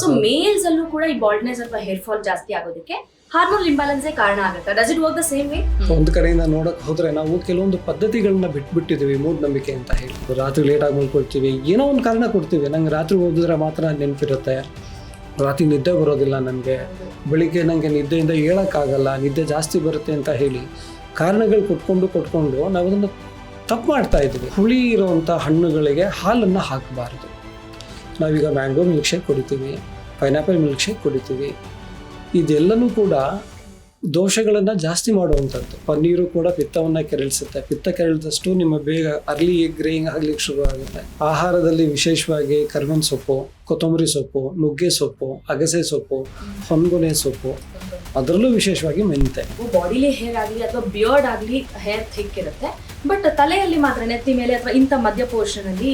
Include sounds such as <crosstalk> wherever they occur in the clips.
So mails ಅಲ್ಲೂ ಕೂಡ ಈ ಬಾಲ್ಡ್ನೆಸ್ ಅಥವಾ ಹೇರ್ ಫಾಲ್ ಜಾಸ್ತಿ ಆಗೋದಕ್ಕೆ ಹಾರ್ಮೋನ್ ಇಂಬ್ಯಾಲೆನ್ಸೇ ಕಾರಣ ಆಗುತ್ತೆ. Does it work the same way ಒಂದು ಕಡೆಯಿಂದ ನೋಡಕ್ ಹೋದ್ರೆ ನಾವು ಕೆಲವೊಂದು ಪದ್ಧತಿಗಳನ್ನ ಬಿಟ್ಬಿಟ್ಟಿದೀವಿ ಮೂಢನಂಬಿಕೆ ಅಂತ ಹೇಳಿ. ರಾತ್ರಿ ಲೇಟ್ ಆಗಿ ಮಲ್ಕೊಳ್ತೀವಿ ಏನೋ ಒಂದು ಕಾರಣ ಕೊಡ್ತೀವಿ. ನಂಗೆ ರಾತ್ರಿ ಓದಿದ್ರೆ ಮಾತ್ರ ನೆನಪಿರುತ್ತೆ. ರಾತ್ರಿ ನಿದ್ದೆ ಬರೋದಿಲ್ಲ ನನಗೆ. ಬೆಳಿಗ್ಗೆ ನನಗೆ ನಿದ್ದೆಯಿಂದ ಹೇಳೋಕ್ಕಾಗಲ್ಲ ನಿದ್ದೆ ಜಾಸ್ತಿ ಬರುತ್ತೆ ಅಂತ ಹೇಳಿ ಕಾರಣಗಳು ಕೊಟ್ಕೊಂಡು ಕೊಟ್ಕೊಂಡು ನಾವು ಅದನ್ನು ತಪ್ಪು ಮಾಡ್ತಾ ಇದ್ದೀವಿ. ಹುಳಿ ಇರುವಂಥ ಹಣ್ಣುಗಳಿಗೆ ಹಾಲನ್ನು ಹಾಕಬಾರ್ದು. ನಾವೀಗ ಮ್ಯಾಂಗೋ ಮಿಲ್ಕ್ ಶೇಕ್ ಕುಡಿತೀವಿ, ಪೈನಾಪಲ್ ಮಿಲ್ಕ್ ಶೇಕ್ ಕುಡಿತೀವಿ. ಇದೆಲ್ಲನೂ ಕೂಡ ದೋಷಗಳನ್ನು ಜಾಸ್ತಿ ಮಾಡುವಂಥದ್ದು. ಪನ್ನೀರು ಕೂಡ ಪಿತ್ತವನ್ನು ಕೆರಳಿಸುತ್ತೆ. ಪಿತ್ತ ಕೆರಳಿದಷ್ಟು ನಿಮ್ಮ ಬೇಗ ಅರ್ಲಿ ಗ್ರೇಯಿಂಗ್ ಆಗ್ಲಿಕ್ಕೆ ಶುರು ಆಗುತ್ತೆ ಆಹಾರದಲ್ಲಿ ವಿಶೇಷವಾಗಿ ಕರ್ಮನ್ ಸೊಪ್ಪು, ಕೊತ್ತಂಬರಿ ಸೊಪ್ಪು, ನುಗ್ಗೆ ಸೊಪ್ಪು, ಅಗಸೆ ಸೊಪ್ಪು, ಹೊನ್ಗೊನೆ ಸೊಪ್ಪು, ಅದರಲ್ಲೂ ವಿಶೇಷವಾಗಿ ಮೆಂತೆ ಬಾಡಿಲಿ ಹೇರ್ ಆಗಲಿ ಅಥವಾ ಬಿಯರ್ಡ್ ಆಗಲಿ ಹೇರ್ ಥಿಕ್ ಇರುತ್ತೆ. ಬಟ್ ತಲೆಯಲ್ಲಿ ಮಾತ್ರ, ನೆತ್ತಿ ಮೇಲೆ ಅಥವಾ ಇಂಥ ಮಧ್ಯ ಪೋರ್ಷನ್ ಅಲ್ಲಿ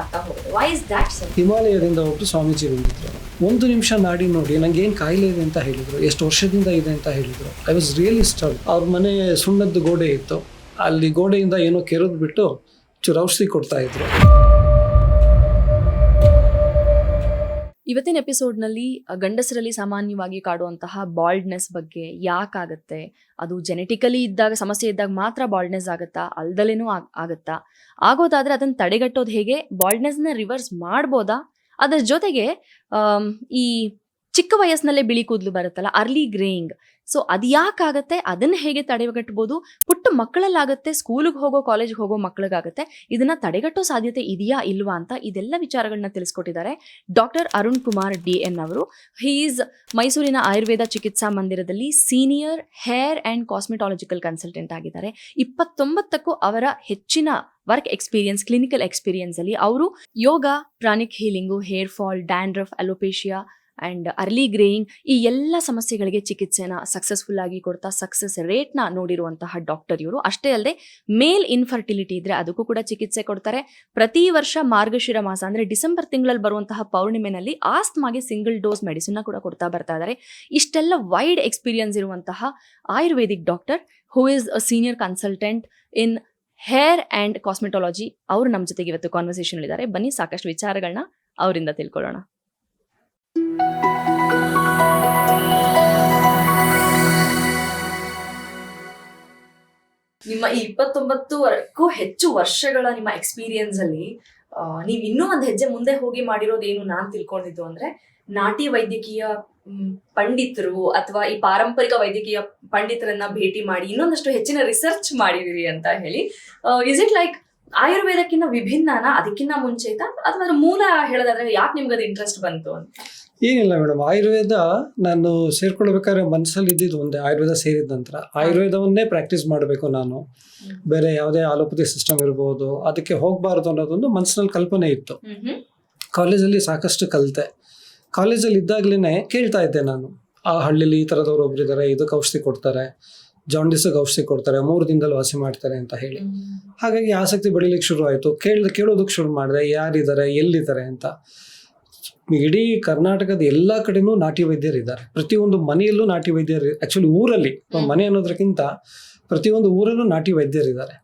ಆಗ್ತಾ ಹೋಗುತ್ತೆ. ವೈ ಇಸ್ ದ್ಯಾಟ್ ಸರ್ ಹಿಮಾಲಯದಿಂದ ಒಬ್ಬರು ಸ್ವಾಮೀಜಿ ಬಂದಿದ್ರು. ಒಂದು ನಿಮಿಷ ನಾಡಿ ನೋಡಿ ನಂಗೆ ಏನು ಕಾಯಿಲೆ ಇದೆ ಅಂತ ಹೇಳಿದ್ರು, ಎಷ್ಟು ವರ್ಷದಿಂದ ಇದೆ ಅಂತ ಹೇಳಿದ್ರು. ಐ ವಾಸ್ ರಿಯಲಿ ಸ್ಟಡ್ ಅವ್ರ ಮನೆ ಸುಣ್ಣದ್ದು ಗೋಡೆ ಇತ್ತು. ಅಲ್ಲಿ ಗೋಡೆಯಿಂದ ಏನೋ ಕೆರೆದು ಬಿಟ್ಟು ಚೂರು ಔಷಧಿ ಕೊಡ್ತಾ ಇದ್ರು. ಇವತ್ತಿನ ಎಪಿಸೋಡ್ನಲ್ಲಿ ಗಂಡಸರಲ್ಲಿ ಸಾಮಾನ್ಯವಾಗಿ ಕಾಡುವಂತಹ ಬಾಲ್ಡ್ನೆಸ್ ಬಗ್ಗೆ ಯಾಕಾಗತ್ತೆ? ಅದು ಜೆನೆಟಿಕಲಿ ಇದ್ದಾಗ, ಸಮಸ್ಯೆ ಇದ್ದಾಗ ಮಾತ್ರ ಬಾಲ್ಡ್ನೆಸ್ ಆಗುತ್ತಾ? ಅಲ್ದಲೇನೂ ಆಗ್- ಆಗುತ್ತಾ? ಆಗೋದಾದ್ರೆ ಅದನ್ನು ತಡೆಗಟ್ಟೋದು ಹೇಗೆ? ಬಾಲ್ಡ್ನೆಸ್ನ ರಿವರ್ಸ್ ಮಾಡ್ಬೋದಾ? ಅದರ ಜೊತೆಗೆ ಈ ಚಿಕ್ಕ ವಯಸ್ಸಿನಲ್ಲೇ ಬಿಳಿ ಕೂದಲು ಬರುತ್ತಲ್ಲ ಅರ್ಲಿ ಗ್ರೇಯಿಂಗ್ ಸೊ ಅದು ಯಾಕಾಗತ್ತೆ? ಅದನ್ನ ಹೇಗೆ ತಡೆಗಟ್ಟಬಹುದು ಪುಟ್ಟ ಮಕ್ಕಳಲ್ಲಾಗುತ್ತೆ ಸ್ಕೂಲಿಗೆ ಹೋಗೋ ಕಾಲೇಜ್ಗೆ ಹೋಗೋ ಮಕ್ಕಳಿಗಾಗುತ್ತೆ. ಇದನ್ನ ತಡೆಗಟ್ಟೋ ಸಾಧ್ಯತೆ ಇದೆಯಾ ಇಲ್ವಾ ಅಂತ ಇದೆಲ್ಲ ವಿಚಾರಗಳನ್ನ ತಿಳಿಸ್ಕೊಟ್ಟಿದ್ದಾರೆ. Doctor Arun Kumar D N ಅವರು. ಈಸ್ ಮೈಸೂರಿನ ಆಯುರ್ವೇದ ಚಿಕಿತ್ಸಾ ಮಂದಿರದಲ್ಲಿ senior hair and cosmetological consultant ಆಗಿದ್ದಾರೆ. ಇಪ್ಪತ್ತೊಂಬತ್ತಕ್ಕೂ ಅವರ ಹೆಚ್ಚಿನ ವರ್ಕ್ ಎಕ್ಸ್ಪೀರಿಯನ್ಸ್ ಕ್ಲಿನಿಕಲ್ ಎಕ್ಸ್ಪೀರಿಯನ್ಸ್ ಅಲ್ಲಿ ಅವರು yoga pranic healing hair fall dandruff alopecia and early greying ಈ ಎಲ್ಲ ಸಮಸ್ಯೆಗಳಿಗೆ ಚಿಕಿತ್ಸೆನ ಸಕ್ಸಸ್ಫುಲ್ ಆಗಿ ಕೊಡ್ತಾ ಸಕ್ಸಸ್ ರೇಟ್ನ ನೋಡಿರುವಂತಹ ಡಾಕ್ಟರ್ ಇವರು. ಅಷ್ಟೇ ಅಲ್ಲದೆ ಮೇಲ್ ಇನ್ಫರ್ಟಿಲಿಟಿ ಇದ್ರೆ ಅದಕ್ಕೂ ಕೂಡ ಚಿಕಿತ್ಸೆ ಕೊಡ್ತಾರೆ. ಪ್ರತಿ ವರ್ಷ ಮಾರ್ಗಶಿರ ಮಾಸ ಅಂದರೆ ಡಿಸೆಂಬರ್ ತಿಂಗಳಲ್ಲಿ ಬರುವಂತಹ ಪೌರ್ಣಿಮೆನಲ್ಲಿ ಆಸ್ತಮಾಗೆ ಸಿಂಗಲ್ ಡೋಸ್ ಮೆಡಿಸಿನ್ನ ಕೂಡ ಕೊಡ್ತಾ ಬರ್ತಾ ಇದ್ದಾರೆ ಇಷ್ಟೆಲ್ಲ ವೈಡ್ ಎಕ್ಸ್ಪೀರಿಯನ್ಸ್ ಇರುವಂತಹ Ayurvedic doctor who is a senior consultant in hair and cosmetology ಅವರು ನಮ್ಮ ಜೊತೆಗೆ ಇವತ್ತು ಕಾನ್ವರ್ಸೇಷನ್ ಇದ್ದಾರೆ. ಬನ್ನಿ, ಸಾಕಷ್ಟು ವಿಚಾರಗಳನ್ನ ಅವರಿಂದ ತಿಳ್ಕೊಳ್ಳೋಣ. ನಿಮ್ಮ ಈ ಇಪ್ಪತ್ತೊಂಬತ್ತು ವರ್ಕ್ಕೂ ಹೆಚ್ಚು ವರ್ಷಗಳ ನಿಮ್ಮ ಎಕ್ಸ್ಪೀರಿಯನ್ಸ್ ಅಲ್ಲಿ ನೀವು ಇನ್ನೂ ಒಂದು ಹೆಜ್ಜೆ ಮುಂದೆ ಹೋಗಿ ಮಾಡಿರೋದೇನು ನಾನ್ ತಿಳ್ಕೊಂಡಿದ್ದು ಅಂದ್ರೆ, ನಾಟಿ ವೈದ್ಯಕೀಯ ಪಂಡಿತರು ಅಥವಾ ಈ ಪಾರಂಪರಿಕ ವೈದ್ಯಕೀಯ ಪಂಡಿತರನ್ನ ಭೇಟಿ ಮಾಡಿ ಇನ್ನೊಂದಷ್ಟು ಹೆಚ್ಚಿನ ರಿಸರ್ಚ್ ಮಾಡಿದಿರಿ ಅಂತ ಹೇಳಿ. ಇಸ್ ಇಟ್ ಲೈಕ್ ಆಯುರ್ವೇದಕ್ಕಿಂತ ವಿಭಿನ್ನನ ಅದಕ್ಕಿಂತ ಮುಂಚೆ ಇತ್ತ ಅಥವಾ ಅದ್ರ ಮೂಲ ಹೇಳೋದಾದ್ರೆ ಯಾಕೆ ನಿಮ್ಗೆ ಅದು ಇಂಟ್ರೆಸ್ಟ್ ಬಂತು ಅಂತ? ಏನಿಲ್ಲ ಮೇಡಮ್ ಆಯುರ್ವೇದ ನಾನು ಸೇರ್ಕೊಳ್ಬೇಕಾದ್ರೆ ಮನಸ್ಸಲ್ಲಿ ಇದ್ದಿದ್ದು ಒಂದೇ ಆಯುರ್ವೇದ ಸೇರಿದ ನಂತರ. ಆಯುರ್ವೇದವನ್ನೇ ಪ್ರಾಕ್ಟೀಸ್ ಮಾಡಬೇಕು ನಾನು. ಬೇರೆ ಯಾವುದೇ ಆಲೋಪತಿ ಸಿಸ್ಟಮ್ ಇರ್ಬೋದು ಅದಕ್ಕೆ ಹೋಗಬಾರ್ದು ಅನ್ನೋದೊಂದು ಮನಸ್ಸಿನಲ್ಲಿ ಕಲ್ಪನೆ ಇತ್ತು. ಕಾಲೇಜಲ್ಲಿ ಸಾಕಷ್ಟು ಕಲಿತೆ. ಕಾಲೇಜಲ್ಲಿ ಇದ್ದಾಗಲೇ ಕೇಳ್ತಾ ಇದ್ದೆ ನಾನು. ಆ ಹಳ್ಳಿಲಿ ಈ ಥರದವ್ರು ಒಬ್ರು ಇದ್ದಾರೆ ಇದಕ್ಕೆ ಔಷಧಿ ಕೊಡ್ತಾರೆ. ಜಾಂಡಿಸ್ಗೆ ಔಷಧಿ ಕೊಡ್ತಾರೆ ಮೂರು ದಿನದಲ್ಲಿ ವಾಸಿ ಮಾಡ್ತಾರೆ ಅಂತ ಹೇಳಿ. ಹಾಗಾಗಿ ಆಸಕ್ತಿ ಬೆಳಿಲಿಕ್ಕೆ ಶುರು ಆಯಿತು. ಕೇಳ ಕೇಳೋದಕ್ಕೆ ಶುರು ಮಾಡಿದೆ ಯಾರಿದ್ದಾರೆ ಎಲ್ಲಿದ್ದಾರೆ ಅಂತ. ಇಡೀ ಕರ್ನಾಟಕದ ಎಲ್ಲ ಕಡೆನೂ ನಾಟಿ ವೈದ್ಯರಿದ್ದಾರೆ ಪ್ರತಿಯೊಂದು ಮನೆಯಲ್ಲೂ ನಾಟಿ ವೈದ್ಯರು ಆ್ಯಕ್ಚುಲಿ ಊರಲ್ಲಿ ಮನೆ ಅನ್ನೋದಕ್ಕಿಂತ ಪ್ರತಿಯೊಂದು ಊರಲ್ಲೂ ನಾಟಿ ವೈದ್ಯರಿದ್ದಾರೆ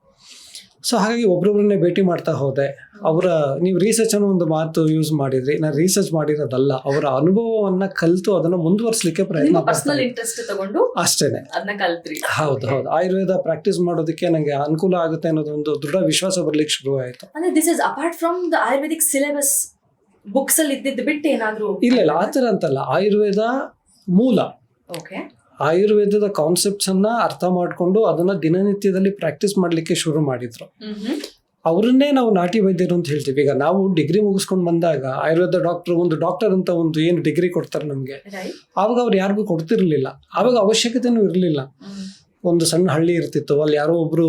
ಸೊ ಹಾಗಾಗಿ ಒಬ್ರೊಬ್ರನ್ನೇ ಭೇಟಿ ಮಾಡ್ತಾ ಹೋದೆ. ಅವರ ನೀವು ರಿಸರ್ಚ್ ಅನ್ನೋ ಒಂದು ಮಾತು ಯೂಸ್ ಮಾಡಿದ್ರಿ ನಾನು ರಿಸರ್ಚ್ ಮಾಡಿರೋದಲ್ಲ ಅವರ ಅನುಭವವನ್ನ ಕಲಿತು ಅದನ್ನ ಮುಂದುವರಿಸಲಿಕ್ಕೆ ಪ್ರಯತ್ನ ಪರ್ಸನಲ್ ಇಂಟ್ರೆಸ್ಟ್ ತಗೊಂಡು ಅಷ್ಟೇನೆ. ಹೌದು ಹೌದು. ಆಯುರ್ವೇದ ಪ್ರಾಕ್ಟೀಸ್ ಮಾಡೋದಕ್ಕೆ ನನಗೆ ಅನುಕೂಲ ಆಗುತ್ತೆ ಅನ್ನೋದು ಒಂದು ದೃಢ ವಿಶ್ವಾಸ ಬರ್ಲಿಕ್ಕೆ ಶುರು ಆಯ್ತು. ಅಂದ್ರೆ this is apart from the Ayurvedic syllabus books ಅಲ್ಲಿ ಇದ್ದಿದ್ದು ಬಿಟ್ಟು ಏನಾದರೂ ಇಲ್ಲ ಇಲ್ಲ ಆ ಥರ ಅಂತಲ್ಲ. ಆಯುರ್ವೇದ ಮೂಲ. ಓಕೆ ಆಯುರ್ವೇದದ ಕಾನ್ಸೆಪ್ಟ್ಸ್ ಅನ್ನ ಅರ್ಥ ಮಾಡಿಕೊಂಡು ಅದನ್ನ ದಿನನಿತ್ಯದಲ್ಲಿ ಪ್ರಾಕ್ಟೀಸ್ ಮಾಡ್ಲಿಕ್ಕೆ ಶುರು ಮಾಡಿದ್ರು. ಅವರನ್ನೇ ನಾವು ನಾಟಿ ವೈದ್ಯರು ಅಂತ ಹೇಳ್ತೀವಿ. ಈಗ ನಾವು ಡಿಗ್ರಿ ಮುಗಿಸ್ಕೊಂಡು ಬಂದಾಗ ಆಯುರ್ವೇದ ಡಾಕ್ಟರ್ ಒಂದು ಡಾಕ್ಟರ್ ಅಂತ ಒಂದು ಏನು ಡಿಗ್ರಿ ಕೊಡ್ತಾರೆ ನಮಗೆ. ಆವಾಗ ಅವ್ರು ಯಾರಿಗೂ ಕೊಡ್ತಿರ್ಲಿಲ್ಲ. ಆವಾಗ ಅವಶ್ಯಕತೆನೂ ಇರಲಿಲ್ಲ. ಒಂದು ಸಣ್ಣ ಹಳ್ಳಿ ಇರ್ತಿತ್ತು. ಅಲ್ಲಿ ಯಾರೋ ಒಬ್ರು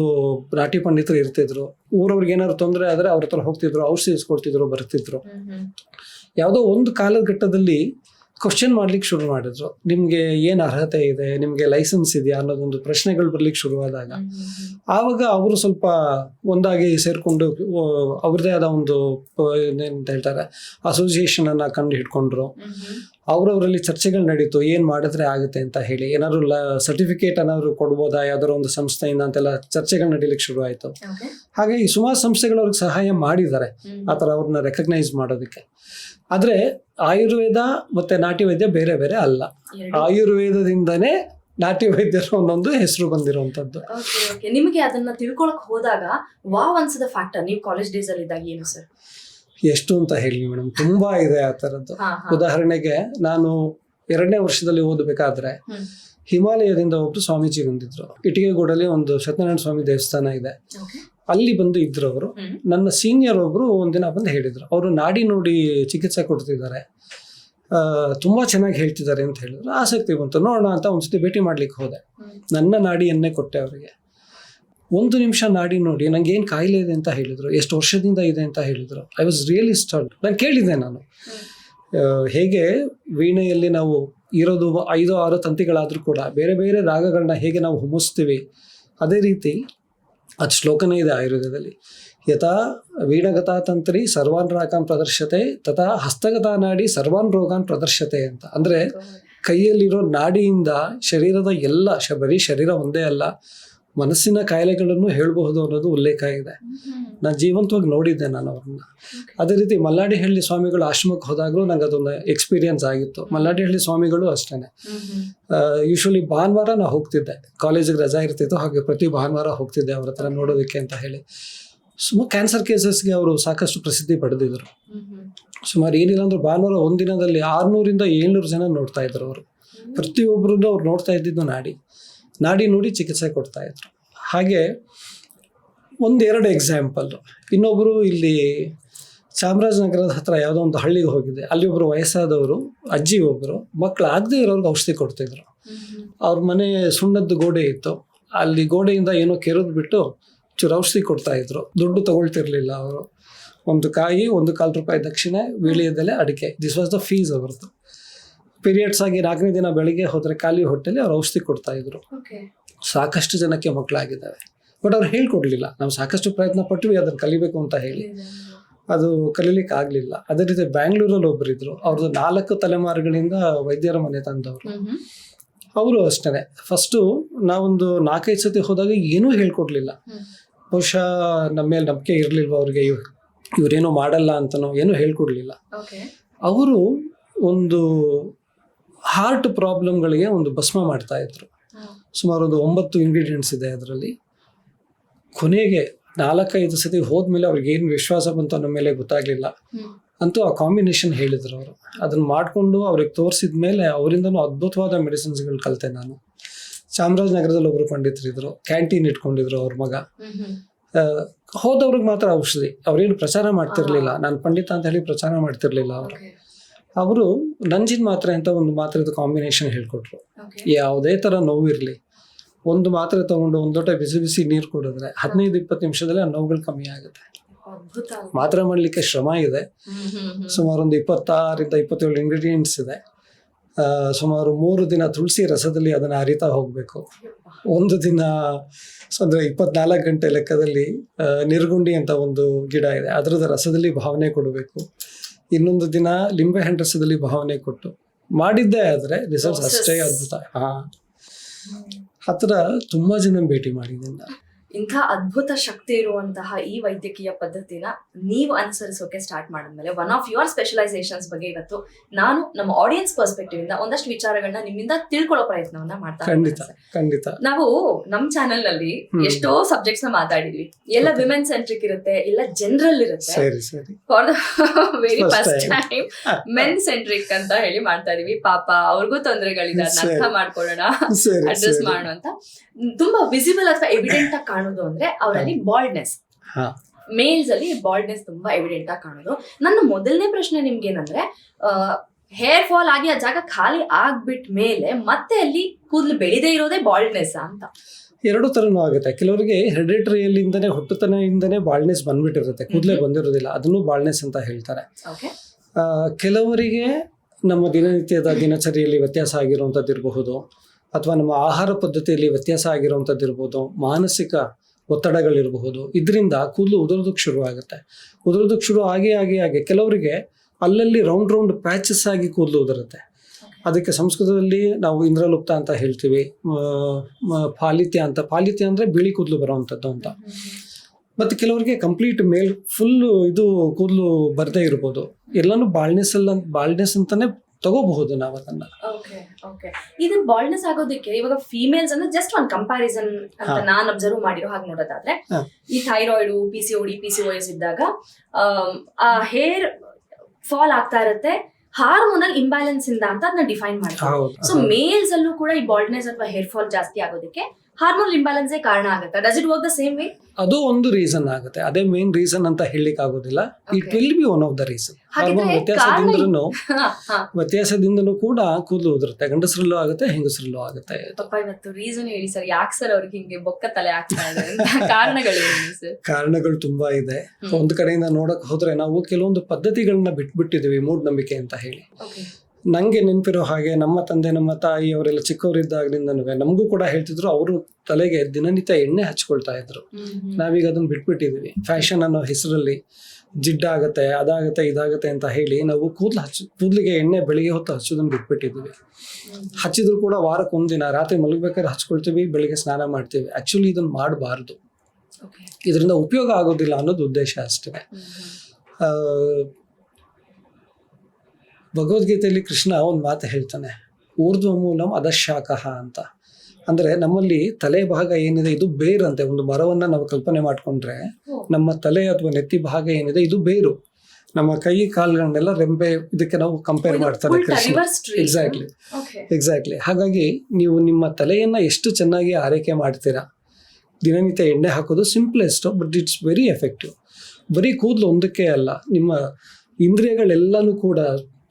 ನಾಟಿ ಪಂಡಿತರು ಇರ್ತಿದ್ರು. ಊರವ್ರಿಗೆ ಏನಾದ್ರು ತೊಂದರೆ ಆದ್ರೆ ಅವ್ರ ಹತ್ರ ಹೋಗ್ತಿದ್ರು ಔಷಧಿ ಇಸ್ಕೊಡ್ತಿದ್ರು ಬರ್ತಿದ್ರು. ಯಾವುದೋ ಒಂದು ಕಾಲದ ಘಟ್ಟದಲ್ಲಿ ಕ್ವಶನ್ ಮಾಡ್ಲಿಕ್ಕೆ ಶುರು ಮಾಡಿದ್ರು. ನಿಮಗೆ ಏನು ಅರ್ಹತೆ ಇದೆ? ನಿಮಗೆ ಲೈಸೆನ್ಸ್ ಇದೆಯಾ ಅನ್ನೋದೊಂದು ಪ್ರಶ್ನೆಗಳು ಬರ್ಲಿಕ್ಕೆ ಶುರುವಾದಾಗ. ಆವಾಗ ಅವರು ಸ್ವಲ್ಪ ಒಂದಾಗಿ ಸೇರಿಕೊಂಡು ಅವ್ರದೇ ಆದ ಒಂದು ಏನಂತ ಹೇಳ್ತಾರೆ ಅಸೋಸಿಯೇಷನ್ ಅನ್ನ ಕಂಡು ಹಿಡ್ಕೊಂಡ್ರು. ಅವರವರಲ್ಲಿ ಚರ್ಚೆಗಳು ನಡೀತು ಏನು ಮಾಡಿದ್ರೆ ಆಗುತ್ತೆ ಅಂತ ಹೇಳಿ. ಏನಾದ್ರು ಸರ್ಟಿಫಿಕೇಟ್ ಏನಾದ್ರು ಕೊಡ್ಬೋದಾ? ಯಾವ್ದಾದ್ರು ಒಂದು ಸಂಸ್ಥೆಯಿಂದ ಅಂತೆಲ್ಲ ಚರ್ಚೆಗಳು ನಡೀಲಿಕ್ಕೆ ಶುರು ಆಯಿತು. ಹಾಗಾಗಿ ಸುಮಾರು ಸಂಸ್ಥೆಗಳು ಅವ್ರಿಗೆ ಸಹಾಯ ಮಾಡಿದ್ದಾರೆ. ಆ ಥರ ಅವ್ರನ್ನ ರೆಕಗ್ನೈಸ್ ಮಾಡೋದಕ್ಕೆ. ಆದ್ರೆ ಆಯುರ್ವೇದ ಮತ್ತೆ ನಾಟಿ ವೈದ್ಯ ಬೇರೆ ಬೇರೆ ಅಲ್ಲ. ಆಯುರ್ವೇದದಿಂದನೇ ನಾಟಿ ವೈದ್ಯರು ಒಂದೊಂದು ಹೆಸರು ಬಂದಿರುವಂತದ್ದು. ನಿಮಗೆ ಅದನ್ನ ತಿಳ್ಕೊಳಕ್ ಹೋದಾಗ ವಾವ್ ಅನ್ಸದ ಫ್ಯಾಕ್ಟರ್ ನೀವು ಕಾಲೇಜ್ ಡೇಸ್ ಅಲ್ಲಿ ಇದ್ದಾಗ ಏನು ಸರ್ ಎಷ್ಟು ಅಂತ ಹೇಳಿ ಮೇಡಮ್ ತುಂಬಾ ಇದೆ ಆ ತರದ್ದು. ಉದಾಹರಣೆಗೆ ನಾನು ಎರಡನೇ ವರ್ಷದಲ್ಲಿ ಓದಬೇಕಾದ್ರೆ ಹಿಮಾಲಯದಿಂದ ಒಬ್ರು ಸ್ವಾಮೀಜಿ ಬಂದಿದ್ರು. ಇಟಿಗೆಗೂಡಲ್ಲಿ ಒಂದು ಸತ್ಯನಾರಾಯಣ ಸ್ವಾಮಿ ದೇವಸ್ಥಾನ ಇದೆ. ಅಲ್ಲಿ ಬಂದು ಇದ್ರು ಅವರು ನನ್ನ ಸೀನಿಯರ್ ಒಬ್ರು ಒಂದಿನ ಬಂದು ಹೇಳಿದ್ರು. ಅವರು ನಾಡಿ ನೋಡಿ ಚಿಕಿತ್ಸೆ ಕೊಡ್ತಿದ್ದಾರೆ. ತುಂಬ ತುಂಬಾ ಚೆನ್ನಾಗಿ ಹೇಳ್ತಿದ್ದಾರೆ ಅಂತ ಹೇಳಿದ್ರು. ಆಸಕ್ತಿ ಬಂತು. ನೋಡೋಣ ಅಂತ ಒಂದ್ಸತಿ ಭೇಟಿ ಮಾಡ್ಲಿಕ್ಕೆ ಹೋದೆ. ನನ್ನ ನಾಡಿಯನ್ನೇ ಕೊಟ್ಟೆ ಅವರಿಗೆ. ಒಂದು ನಿಮಿಷ ನಾಡಿ ನೋಡಿ ನಂಗೆ ಏನು ಕಾಯಿಲೆ ಇದೆ ಅಂತ ಹೇಳಿದ್ರು. ಎಷ್ಟು ವರ್ಷದಿಂದ ಇದೆ ಅಂತ ಹೇಳಿದ್ರು. ಐ ವಾಸ್ ರಿಯಲಿ ಸ್ಟರ್ಡ್ ನಾನು ಕೇಳಿದ್ದೆ ನಾನು. ಹೇಗೆ ವೀಣೆಯಲ್ಲಿ ನಾವು ಇರೋದು ಐದು ಆರು ತಂತಿಗಳಾದರೂ ಕೂಡ ಬೇರೆ ಬೇರೆ ರಾಗಗಳನ್ನ ಹೇಗೆ ನಾವು ಹುಮ್ಮಿಸ್ತೀವಿ ಅದೇ ರೀತಿ ಅದು ಶ್ಲೋಕನೇ ಇದೆ ಆಯುರ್ವೇದದಲ್ಲಿ. ಯಥಾ ವೀಣಗತಾ ತಂತ್ರಿ ಸರ್ವಾನ್ ರಾಗಾನ್ ಪ್ರದರ್ಶತೆ, ತಥಾ ಹಸ್ತಗತಾ ನಾಡಿ ಸರ್ವಾನ್ ರೋಗಾನ್ ಪ್ರದರ್ಶತೆ ಅಂತ. ಅಂದ್ರೆ ಕೈಯಲ್ಲಿರೋ ನಾಡಿಯಿಂದ ಶರೀರದ ಎಲ್ಲ, ಬರೀ ಶರೀರ ಒಂದೇ ಅಲ್ಲ ಮನಸ್ಸಿನ ಕಾಯಿಲೆಗಳನ್ನು ಹೇಳಬಹುದು ಅನ್ನೋದು ಉಲ್ಲೇಖ ಆಗಿದೆ. ನಾನು ಜೀವಂತವಾಗಿ ನೋಡಿದ್ದೆ ನಾನು ಅವ್ರನ್ನ. ಅದೇ ರೀತಿ ಮಲ್ಲಾಡಿಹಳ್ಳಿ ಸ್ವಾಮಿಗಳು ಆಶ್ರಮಕ್ಕೆ ಹೋದಾಗಲೂ ನಂಗೆ ಅದೊಂದು ಎಕ್ಸ್ಪೀರಿಯನ್ಸ್ ಆಗಿತ್ತು ಮಲ್ಲಾಡಿಹಳ್ಳಿ ಸ್ವಾಮಿಗಳು ಅಷ್ಟೇ ಯೂಶ್ವಲಿ ಭಾನುವಾರ ನಾನು ಹೋಗ್ತಿದ್ದೆ. ಕಾಲೇಜಿಗೆ ರಜಾ ಇರ್ತಿತ್ತು ಹಾಗೆ ಪ್ರತಿ ಭಾನುವಾರ ಹೋಗ್ತಿದ್ದೆ ಅವ್ರ ಹತ್ರ ನೋಡೋದಕ್ಕೆ ಅಂತ ಹೇಳಿ. ಸುಮಾರು ಕ್ಯಾನ್ಸರ್ ಕೇಸಸ್ಗೆ ಅವರು ಸಾಕಷ್ಟು ಪ್ರಸಿದ್ಧಿ ಪಡೆದಿದ್ರು. ಸುಮಾರು ಏನಿಲ್ಲ ಅಂದ್ರೆ ಭಾನುವಾರ ಒಂದಿನದಲ್ಲಿ ಆರ್ನೂರಿಂದ ಏಳ್ನೂರು ಜನ ನೋಡ್ತಾ ಇದ್ರು ಅವರು. ಪ್ರತಿಯೊಬ್ಬರನ್ನು ಅವ್ರು ನೋಡ್ತಾ ಇದ್ದಿದ್ದು ನಾಡಿ. ನಾಡಿ ನುಡಿ ಚಿಕಿತ್ಸೆ ಕೊಡ್ತಾ ಇದ್ರು. ಹಾಗೆ ಒಂದೆರಡು ಎಕ್ಸಾಂಪಲ್ ಇನ್ನೊಬ್ಬರು ಇಲ್ಲಿ ಚಾಮರಾಜನಗರದ ಹತ್ರ ಯಾವುದೋ ಒಂದು ಹಳ್ಳಿಗೆ ಹೋಗಿದೆ ಅಲ್ಲಿ ಒಬ್ಬರು ವಯಸ್ಸಾದವರು, ಅಜ್ಜಿ ಒಬ್ಬರು ಮಕ್ಕಳು ಆಗದೆ ಇರೋರ್ಗೆ ಔಷಧಿ ಕೊಡ್ತಿದ್ರು. ಅವ್ರ ಮನೆ ಸುಣ್ಣದ್ದು ಗೋಡೆ ಇತ್ತು. ಅಲ್ಲಿ ಗೋಡೆಯಿಂದ ಏನೋ ಕೆರೆದು ಬಿಟ್ಟು ಚೂರು ಔಷಧಿ ಕೊಡ್ತಾ ಇದ್ರು. ದುಡ್ಡು ತಗೊಳ್ತಿರ್ಲಿಲ್ಲ ಅವರು. ಒಂದು ಕಾಯಿ, ಒಂದು ಕಾಲು ರೂಪಾಯಿ ದಕ್ಷಿಣೆ, ವೀಳ್ಯದೆಲೆ ಅಡಿಕೆ. ದಿಸ್ ವಾಸ್ ದ ಫೀಸ್ ಅವ್ರದ್ದು. ಪೀರಿಯಡ್ಸ್ ಆಗಿ ನಾಲ್ಕನೇ ದಿನ ಬೆಳಿಗ್ಗೆ ಹೋದರೆ ಖಾಲಿ ಹೊಟ್ಟೆಲಿ ಅವ್ರು ಔಷಧಿ ಕೊಡ್ತಾ ಇದ್ರು. ಸಾಕಷ್ಟು ಜನಕ್ಕೆ ಮಕ್ಕಳಾಗಿದ್ದಾವೆ. ಬಟ್ ಅವ್ರು ಹೇಳ್ಕೊಡ್ಲಿಲ್ಲ. ನಾವು ಸಾಕಷ್ಟು ಪ್ರಯತ್ನ ಪಟ್ವಿ ಅದನ್ನು ಕಲಿಬೇಕು ಅಂತ ಹೇಳಿ. ಅದು ಕಲೀಲಿಕ್ಕೆ ಆಗಲಿಲ್ಲ. ಅದೇ ರೀತಿ ಬ್ಯಾಂಗ್ಳೂರಲ್ಲಿ ಒಬ್ಬರಿದ್ರು ಇದ್ರು ಅವ್ರದ್ದು ನಾಲ್ಕು ತಲೆಮಾರುಗಳಿಂದ ವೈದ್ಯರ ಮನೆ ತಂದವರು. ಅವರು ಅಷ್ಟೇ ಫಸ್ಟು ನಾವೊಂದು ನಾಲ್ಕೈದು ಸತಿ ಹೋದಾಗ ಏನೂ ಹೇಳ್ಕೊಡ್ಲಿಲ್ಲ. ಬಹುಶಃ ನಮ್ಮ ಮೇಲೆ ನಂಬಿಕೆ ಇರಲಿಲ್ವ ಅವ್ರಿಗೆ? ಇವ್ ಇವರೇನೋ ಮಾಡಲ್ಲ ಅಂತನೋ ಏನೂ ಹೇಳ್ಕೊಡ್ಲಿಲ್ಲ. ಅವರು ಒಂದು ಹಾರ್ಟ್ ಪ್ರಾಬ್ಲಮ್ಗಳಿಗೆ ಒಂದು ಭಸ್ಮ ಮಾಡ್ತಾ ಇದ್ರು. ಸುಮಾರು ಒಂದು ಒಂಬತ್ತು ಇಂಗ್ರೀಡಿಯೆಂಟ್ಸ್ ಇದೆ ಅದರಲ್ಲಿ. ಕೊನೆಗೆ ನಾಲ್ಕೈದು ಸತಿ ಹೋದ್ಮೇಲೆ ಅವ್ರಿಗೆ ಏನು ವಿಶ್ವಾಸ ಬಂತು ಅನ್ನೋ ಮೇಲೆ ಗೊತ್ತಾಗ್ಲಿಲ್ಲ. ಅಂತೂ ಆ ಕಾಂಬಿನೇಷನ್ ಹೇಳಿದ್ರು ಅವರು. ಅದನ್ನ ಮಾಡಿಕೊಂಡು ಅವ್ರಿಗೆ ತೋರಿಸಿದ ಮೇಲೆ ಅವರಿಂದನೂ ಅದ್ಭುತವಾದ ಮೆಡಿಸಿನ್ಸ್ಗಳು ಕಲಿತೆ ನಾನು. ಚಾಮರಾಜನಗರದಲ್ಲಿ ಒಬ್ರು ಪಂಡಿತರಿದ್ರು. ಕ್ಯಾಂಟೀನ್ ಇಟ್ಕೊಂಡಿದ್ರು ಅವ್ರ ಮಗ. ಹೋದವ್ರಿಗೆ ಮಾತ್ರ ಔಷಧಿ. ಅವ್ರೇನು ಪ್ರಚಾರ ಮಾಡ್ತಿರ್ಲಿಲ್ಲ. ನಾನು ಪಂಡಿತ ಅಂತ ಹೇಳಿ ಪ್ರಚಾರ ಮಾಡ್ತಿರ್ಲಿಲ್ಲ ಅವರು. ಅವರು ನಂಜಿನ ಮಾತ್ರೆ ಅಂತ ಒಂದು ಮಾತ್ರೆದು ಕಾಂಬಿನೇಷನ್ ಹೇಳ್ಕೊಟ್ರು. ಯಾವುದೇ ಥರ ನೋವಿರಲಿ ಒಂದು ಮಾತ್ರೆ ತಗೊಂಡು ಒಂದು ಲೋಟ ಬಿಸಿ ಬಿಸಿ ನೀರು ಕುಡಿದ್ರೆ ಹದಿನೈದು ಇಪ್ಪತ್ತು ನಿಮಿಷದಲ್ಲಿ ಆ ನೋವುಗಳು ಕಮ್ಮಿ ಆಗುತ್ತೆ. ಮಾತ್ರೆ ಮಾಡಲಿಕ್ಕೆ ಶ್ರಮ ಇದೆ. ಸುಮಾರು ಒಂದು ಇಪ್ಪತ್ತಾರಿಂದ ಇಪ್ಪತ್ತೇಳು ಇಂಗ್ರೀಡಿಯೆಂಟ್ಸ್ ಇದೆ. ಸುಮಾರು ಮೂರು ದಿನ ತುಳಸಿ ರಸದಲ್ಲಿ ಅದನ್ನು ಅರಿತಾ ಹೋಗಬೇಕು. ಒಂದು ದಿನ ಅಂದರೆ ಇಪ್ಪತ್ನಾಲ್ಕು ಗಂಟೆ ಲೆಕ್ಕದಲ್ಲಿ ನಿರ್ಗುಂಡಿ ಅಂತ ಒಂದು ಗಿಡ ಇದೆ. ಅದರದ ರಸದಲ್ಲಿ ಭಾವನೆ ಕೊಡಬೇಕು. ಇನ್ನೊಂದು ದಿನ ಲಿಂಬೆ ಹೆಂಡಸದಲ್ಲಿ ಭಾವನೆ ಕೊಟ್ಟು ಮಾಡಿದ್ದೇ ಆದರೆ ರಿಸಲ್ಟ್ಸ್ ಅಷ್ಟೇ ಅದ್ಭುತ. ಹಾ. ಹತ್ರ ತುಂಬ ಜನ ಭೇಟಿ ಮಾಡಿದ್ದೀನಿ ನಾನು. ಇಂಥ ಅದ್ಭುತ ಶಕ್ತಿ ಇರುವಂತಹ ಈ ವೈದ್ಯಕೀಯ ಪದ್ಧತಿನ ನೀವು ಅನುಸರಿಸೋಕೆ ಸ್ಟಾರ್ಟ್ ಮಾಡಿದ್ಮೇಲೆ ಒನ್ ಆಫ್ ಯುವರ್ ಸ್ಪೆಷಲೈಸೇಷನ್ಸ್ ಬಗ್ಗೆ ಇವತ್ತು ನಾನು ನಮ್ಮ ಆಡಿಯನ್ಸ್ ಪರ್ಸ್ಪೆಕ್ಟಿವ್ ಇಂದ ಒಂದಷ್ಟು ವಿಚಾರಗಳನ್ನ ನಿಮ್ಮಿಂದ ತಿಳ್ಕೊಳ್ಳೋ ಪ್ರಯತ್ನವನ್ನ ಮಾಡ್ತಾ ಖಂಡಿತ ನಾವು ನಮ್ ಚಾನೆಲ್ನಲ್ಲಿ. ಎಷ್ಟೋ ಸಬ್ಜೆಕ್ಟ್ಸ್ನ ಮಾತಾಡಿದ್ವಿ. ಎಲ್ಲ. ವಿಮೆನ್ ಸೆಂಟ್ರಿಕ್ ಇರುತ್ತೆ ಎಲ್ಲ ಜನರಲ್ ಇರುತ್ತೆ. For the very first. Time men centric ಅಂತ ಹೇಳಿ ಮಾಡ್ತಾ ಇದೀವಿ ಪಾಪ ಅವ್ರಿಗೂ ತೊಂದರೆಗಳಿದೆ. ಅರ್ಥ. ಮಾಡ್ಕೊಳ್ಳೋಣ ಅಡ್ರೆಸ್ ಮಾಡೋಣ ಅಂತ. ತುಂಬಾ ವಿಸಿಬಲ್ ಅಥವಾ ಎವಿಡೆಂಟ್ ಆಗಿ ಕಾಣೋದು ಅಂದ್ರೆ ಅವರಲ್ಲಿ ಬಾಲ್ಡ್ನೆಸ್ ಹಾ. ಮೇಲ್ಸ್ ಅಲ್ಲಿ ಬಾಲ್ಡ್ನೆಸ್ ತುಂಬಾ ಎವಿಡೆಂಟ್ ಆಗಿ ಕಾಣೋದು. ನನ್ನ ಮೊದಲನೇ ಪ್ರಶ್ನೆ ನಿಮ್ಗೆ ಏನಂದ್ರೆ ಹೇರ್ ಫಾಲ್ ಆಗಿ ಆ ಜಾಗ ಖಾಲಿ ಆಗ್ಬಿಟ್ ಮೇಲೆ ಮತ್ತೆ ಅಲ್ಲಿ ಕೂದಲು ಬೆಳೆದೇ ಇರೋದೇ ಬಾಲ್ಡ್ನೆಸ್ ಅಂತ. ಎರಡು ತರನೂ ಆಗುತ್ತೆ. ಕೆಲವರಿಗೆ ಹೆರಿಡಿಟ್ರಿಯಲ್ಲಿಂದನೇ ಹುಟ್ಟುತನದಿಂದನೇ ಬಾಳ್ನೆಸ್ ಬಂದ್ಬಿಟ್ಟಿರುತ್ತೆ. ಕೂದಲೇ. ಬಂದಿರೋದಿಲ್ಲ. ಅದನ್ನು ಬಾಳ್ನೆಸ್ ಅಂತ ಹೇಳ್ತಾರೆ. ಕೆಲವರಿಗೆ ನಮ್ಮ ದಿನನಿತ್ಯದ ದಿನಚರಿಯಲ್ಲಿ ವ್ಯತ್ಯಾಸ ಆಗಿರುವಂಥದ್ದು ಇರಬಹುದು ಅಥವಾ ನಮ್ಮ ಆಹಾರ ಪದ್ಧತಿಯಲ್ಲಿ ವ್ಯತ್ಯಾಸ ಆಗಿರುವಂಥದ್ದು ಇರ್ಬೋದು ಮಾನಸಿಕ ಒತ್ತಡಗಳಿರಬಹುದು. ಇದರಿಂದ ಕೂದಲು ಉದುರೋದಕ್ಕೆ ಶುರು ಆಗುತ್ತೆ ಉದುರೋದಕ್ಕೆ ಶುರು ಆಗಿ ಆಗಿ ಆಗಿ ಕೆಲವರಿಗೆ ಅಲ್ಲಲ್ಲಿ ರೌಂಡ್ ರೌಂಡ್ ಪ್ಯಾಚಸ್ ಆಗಿ ಕೂದಲು ಉದುರುತ್ತೆ. ಅದಕ್ಕೆ ಸಂಸ್ಕೃತದಲ್ಲಿ ನಾವು ಇಂದ್ರಲುಪ್ತ ಅಂತ ಹೇಳ್ತೀವಿ. ಪಾಲಿತ್ಯ ಅಂತ. ಪಾಲಿತ್ಯ ಅಂದರೆ ಬಿಳಿ ಕೂದಲು ಬರುವಂಥದ್ದು ಅಂತ. ಮತ್ತು ಕೆಲವರಿಗೆ ಕಂಪ್ಲೀಟ್ ಮೇಲ್ ಫುಲ್ಲು ಇದು ಕೂದಲು ಬರದೇ ಇರ್ಬೋದು. ಎಲ್ಲನೂ ಬಾಳ್ನೆಸ್ ಅಲ್ಲ ಬಾಳ್ನೆಸ್ ಅಂತಾನೆ ತಗೋಬಹುದು ನಾವು ಅದನ್ನ. ಓಕೆ ಓಕೆ ಇದು ಬಾಲ್ಡ್ನೆಸ್ ಆಗೋದಕ್ಕೆ ಇವಾಗ ಫಿಮೇಲ್ಸ್ ಅಂದ್ರೆ ಜಸ್ಟ್ ಒಂದು ಕಂಪ್ಯಾರಿಸನ್ ಅಂತ. ನಾನ್ ಅಬ್ಸರ್ವ್ ಮಾಡಿರೋ ಹಾಗೆ ನೋಡೋದಾದ್ರೆ ಈ thyroid P C O D P C O S ಇದ್ದಾಗ ಆ ಹೇರ್ ಫಾಲ್ ಆಗ್ತಾ ಇರುತ್ತೆ ಹಾರ್ಮೋನಲ್ ಇಂಬ್ಯಾಲೆನ್ಸ್ ಇಂದ ಅಂತ ಅದನ್ನ ಡಿಫೈನ್ ಮಾಡ್ತಾರೆ. ಸೊ ಮೇಲ್ಸ್ ಅಲ್ಲೂ ಕೂಡ ಈ ಬಾಲ್ಡ್ನೆಸ್ ಅಥವಾ ಹೇರ್ ಫಾಲ್ ಜಾಸ್ತಿ ಆಗೋದಕ್ಕೆ ಹಾರ್ಮೋನಲ್ ಇಂಬ್ಯಾಲೆನ್ಸೇ ಕಾರಣ ಆಗುತ್ತೆ. Does it work the same way ಅದು ಒಂದು ರೀಸನ್ ಆಗುತ್ತೆ. ಅದೇ ಮೇನ್ ರೀಸನ್ ಅಂತ ಹೇಳಲಿಕ್ಕೆ ಆಗೋದಿಲ್ಲ it. Will be one of the reason ಹಾಗಿದ್ರೆ ವ್ಯತ್ಯಾಸದಿಂದನು <laughs> ವ್ಯತ್ಯಾಸದಿಂದನೂ ಕೂಡ ಕೂದಲು ಉದುರುತ್ತೆ. ಗಂಡಸರಲ್ಲೂ ಆಗುತ್ತೆ ಹೆಂಗಸರಲ್ಲೂ ಆಗುತ್ತೆ. ಇವತ್ತು ರೀಸನ್ ಹೇಳಿ ಸರ್ ಯಾಕೆ ಸರ್ ಅವ್ರಿಗೆ ಹಿಂಗೆ ಬೊಕ್ಕ ತಲೆ ಆಗ್ತಾ ಇದೆ ಸರ್ ಕಾರಣಗಳು ತುಂಬಾ ಇದೆ. ಒಂದು ಕಡೆಯಿಂದ ನೋಡಕ್ ಹೋದ್ರೆ ನಾವು ಕೆಲವೊಂದು ಪದ್ಧತಿಗಳನ್ನ ಬಿಟ್ಬಿಟ್ಟಿದೀವಿ ಮೂಢನಂಬಿಕೆ ಅಂತ ಹೇಳಿ. ಓಕೆ ನಂಗೆ ನೆನಪಿರೋ ಹಾಗೆ ನಮ್ಮ ತಂದೆ ನಮ್ಮ ತಾಯಿ ಅವರೆಲ್ಲ ಚಿಕ್ಕವರಿದ್ದಾಗಲಿಂದನೂ ನಮಗೂ ಕೂಡ ಹೇಳ್ತಿದ್ರು. ಅವರು ತಲೆಗೆ ದಿನನಿತ್ಯ ಎಣ್ಣೆ ಹಚ್ಕೊಳ್ತಾ ಇದ್ರು. ನಾವೀಗ ಅದನ್ನ ಬಿಟ್ಬಿಟ್ಟಿದೀವಿ. ಫ್ಯಾಷನ್ ಅನ್ನೋ ಹೆಸರಲ್ಲಿ ಜಿಡ್ಡಾಗತ್ತೆ ಅದಾಗತ್ತೆ ಇದಾಗತ್ತೆ ಅಂತ ಹೇಳಿ ನಾವು ಕೂದಲು ಹಚ್ಚ ಕೂದಲಿಗೆ ಎಣ್ಣೆ ಬೆಳಿಗ್ಗೆ ಹೊತ್ತು ಹಚ್ಚೋದನ್ನು ಬಿಟ್ಬಿಟ್ಟಿದ್ವಿ. ಹಚ್ಚಿದ್ರು ಕೂಡ ವಾರಕ್ಕೆ ದಿನ ರಾತ್ರಿ ಮಲಗಬೇಕಾದ್ರೆ ಹಚ್ಕೊಳ್ತೀವಿ ಬೆಳಿಗ್ಗೆ ಸ್ನಾನ ಮಾಡ್ತೀವಿ. ಆ್ಯಕ್ಚುಲಿ ಇದನ್ನು ಮಾಡಬಾರ್ದು. ಇದರಿಂದ ಉಪಯೋಗ ಆಗೋದಿಲ್ಲ ಅನ್ನೋದು ಉದ್ದೇಶ ಅಷ್ಟೇ. ಆ, ಭಗವದ್ಗೀತೆಯಲ್ಲಿ ಕೃಷ್ಣ ಒಂದು ಮಾತು ಹೇಳ್ತಾನೆ ಊರ್ಧ್ವ ಮೂಲಂ ಅಧಶಾಖ ಅಂತ. ಅಂದ್ರೆ ನಮ್ಮಲ್ಲಿ ತಲೆ ಭಾಗ ಏನಿದೆ ಇದು ಬೇರಂತೆ ಒಂದು ಮರವನ್ನು ನಾವು ಕಲ್ಪನೆ ಮಾಡಿಕೊಂಡ್ರೆ ನಮ್ಮ ತಲೆ ಅಥವಾ ನೆತ್ತಿ ಭಾಗ ಏನಿದೆ ಇದು ಬೇರು. ನಮ್ಮ ಕೈ ಕಾಲುಗಳನ್ನೆಲ್ಲ ರೆಂಬೆ ಇದಕ್ಕೆ ನಾವು ಕಂಪೇರ್ ಮಾಡ್ತಾರೆ ಕೃಷ್ಣ. ಎಕ್ಸಾಕ್ಟ್ಲಿ ಎಕ್ಸಾಕ್ಟ್ಲಿ ಹಾಗಾಗಿ ನೀವು ನಿಮ್ಮ ತಲೆಯನ್ನು ಎಷ್ಟು ಚೆನ್ನಾಗಿ ಆರೈಕೆ ಮಾಡ್ತೀರಾ? ದಿನನಿತ್ಯ ಎಣ್ಣೆ ಹಾಕೋದು simplest but it's very effective ಬರೀ ಕೂದಲು ಒಂದಕ್ಕೆ ಅಲ್ಲ ನಿಮ್ಮ ಇಂದ್ರಿಯಗಳೆಲ್ಲನೂ ಕೂಡ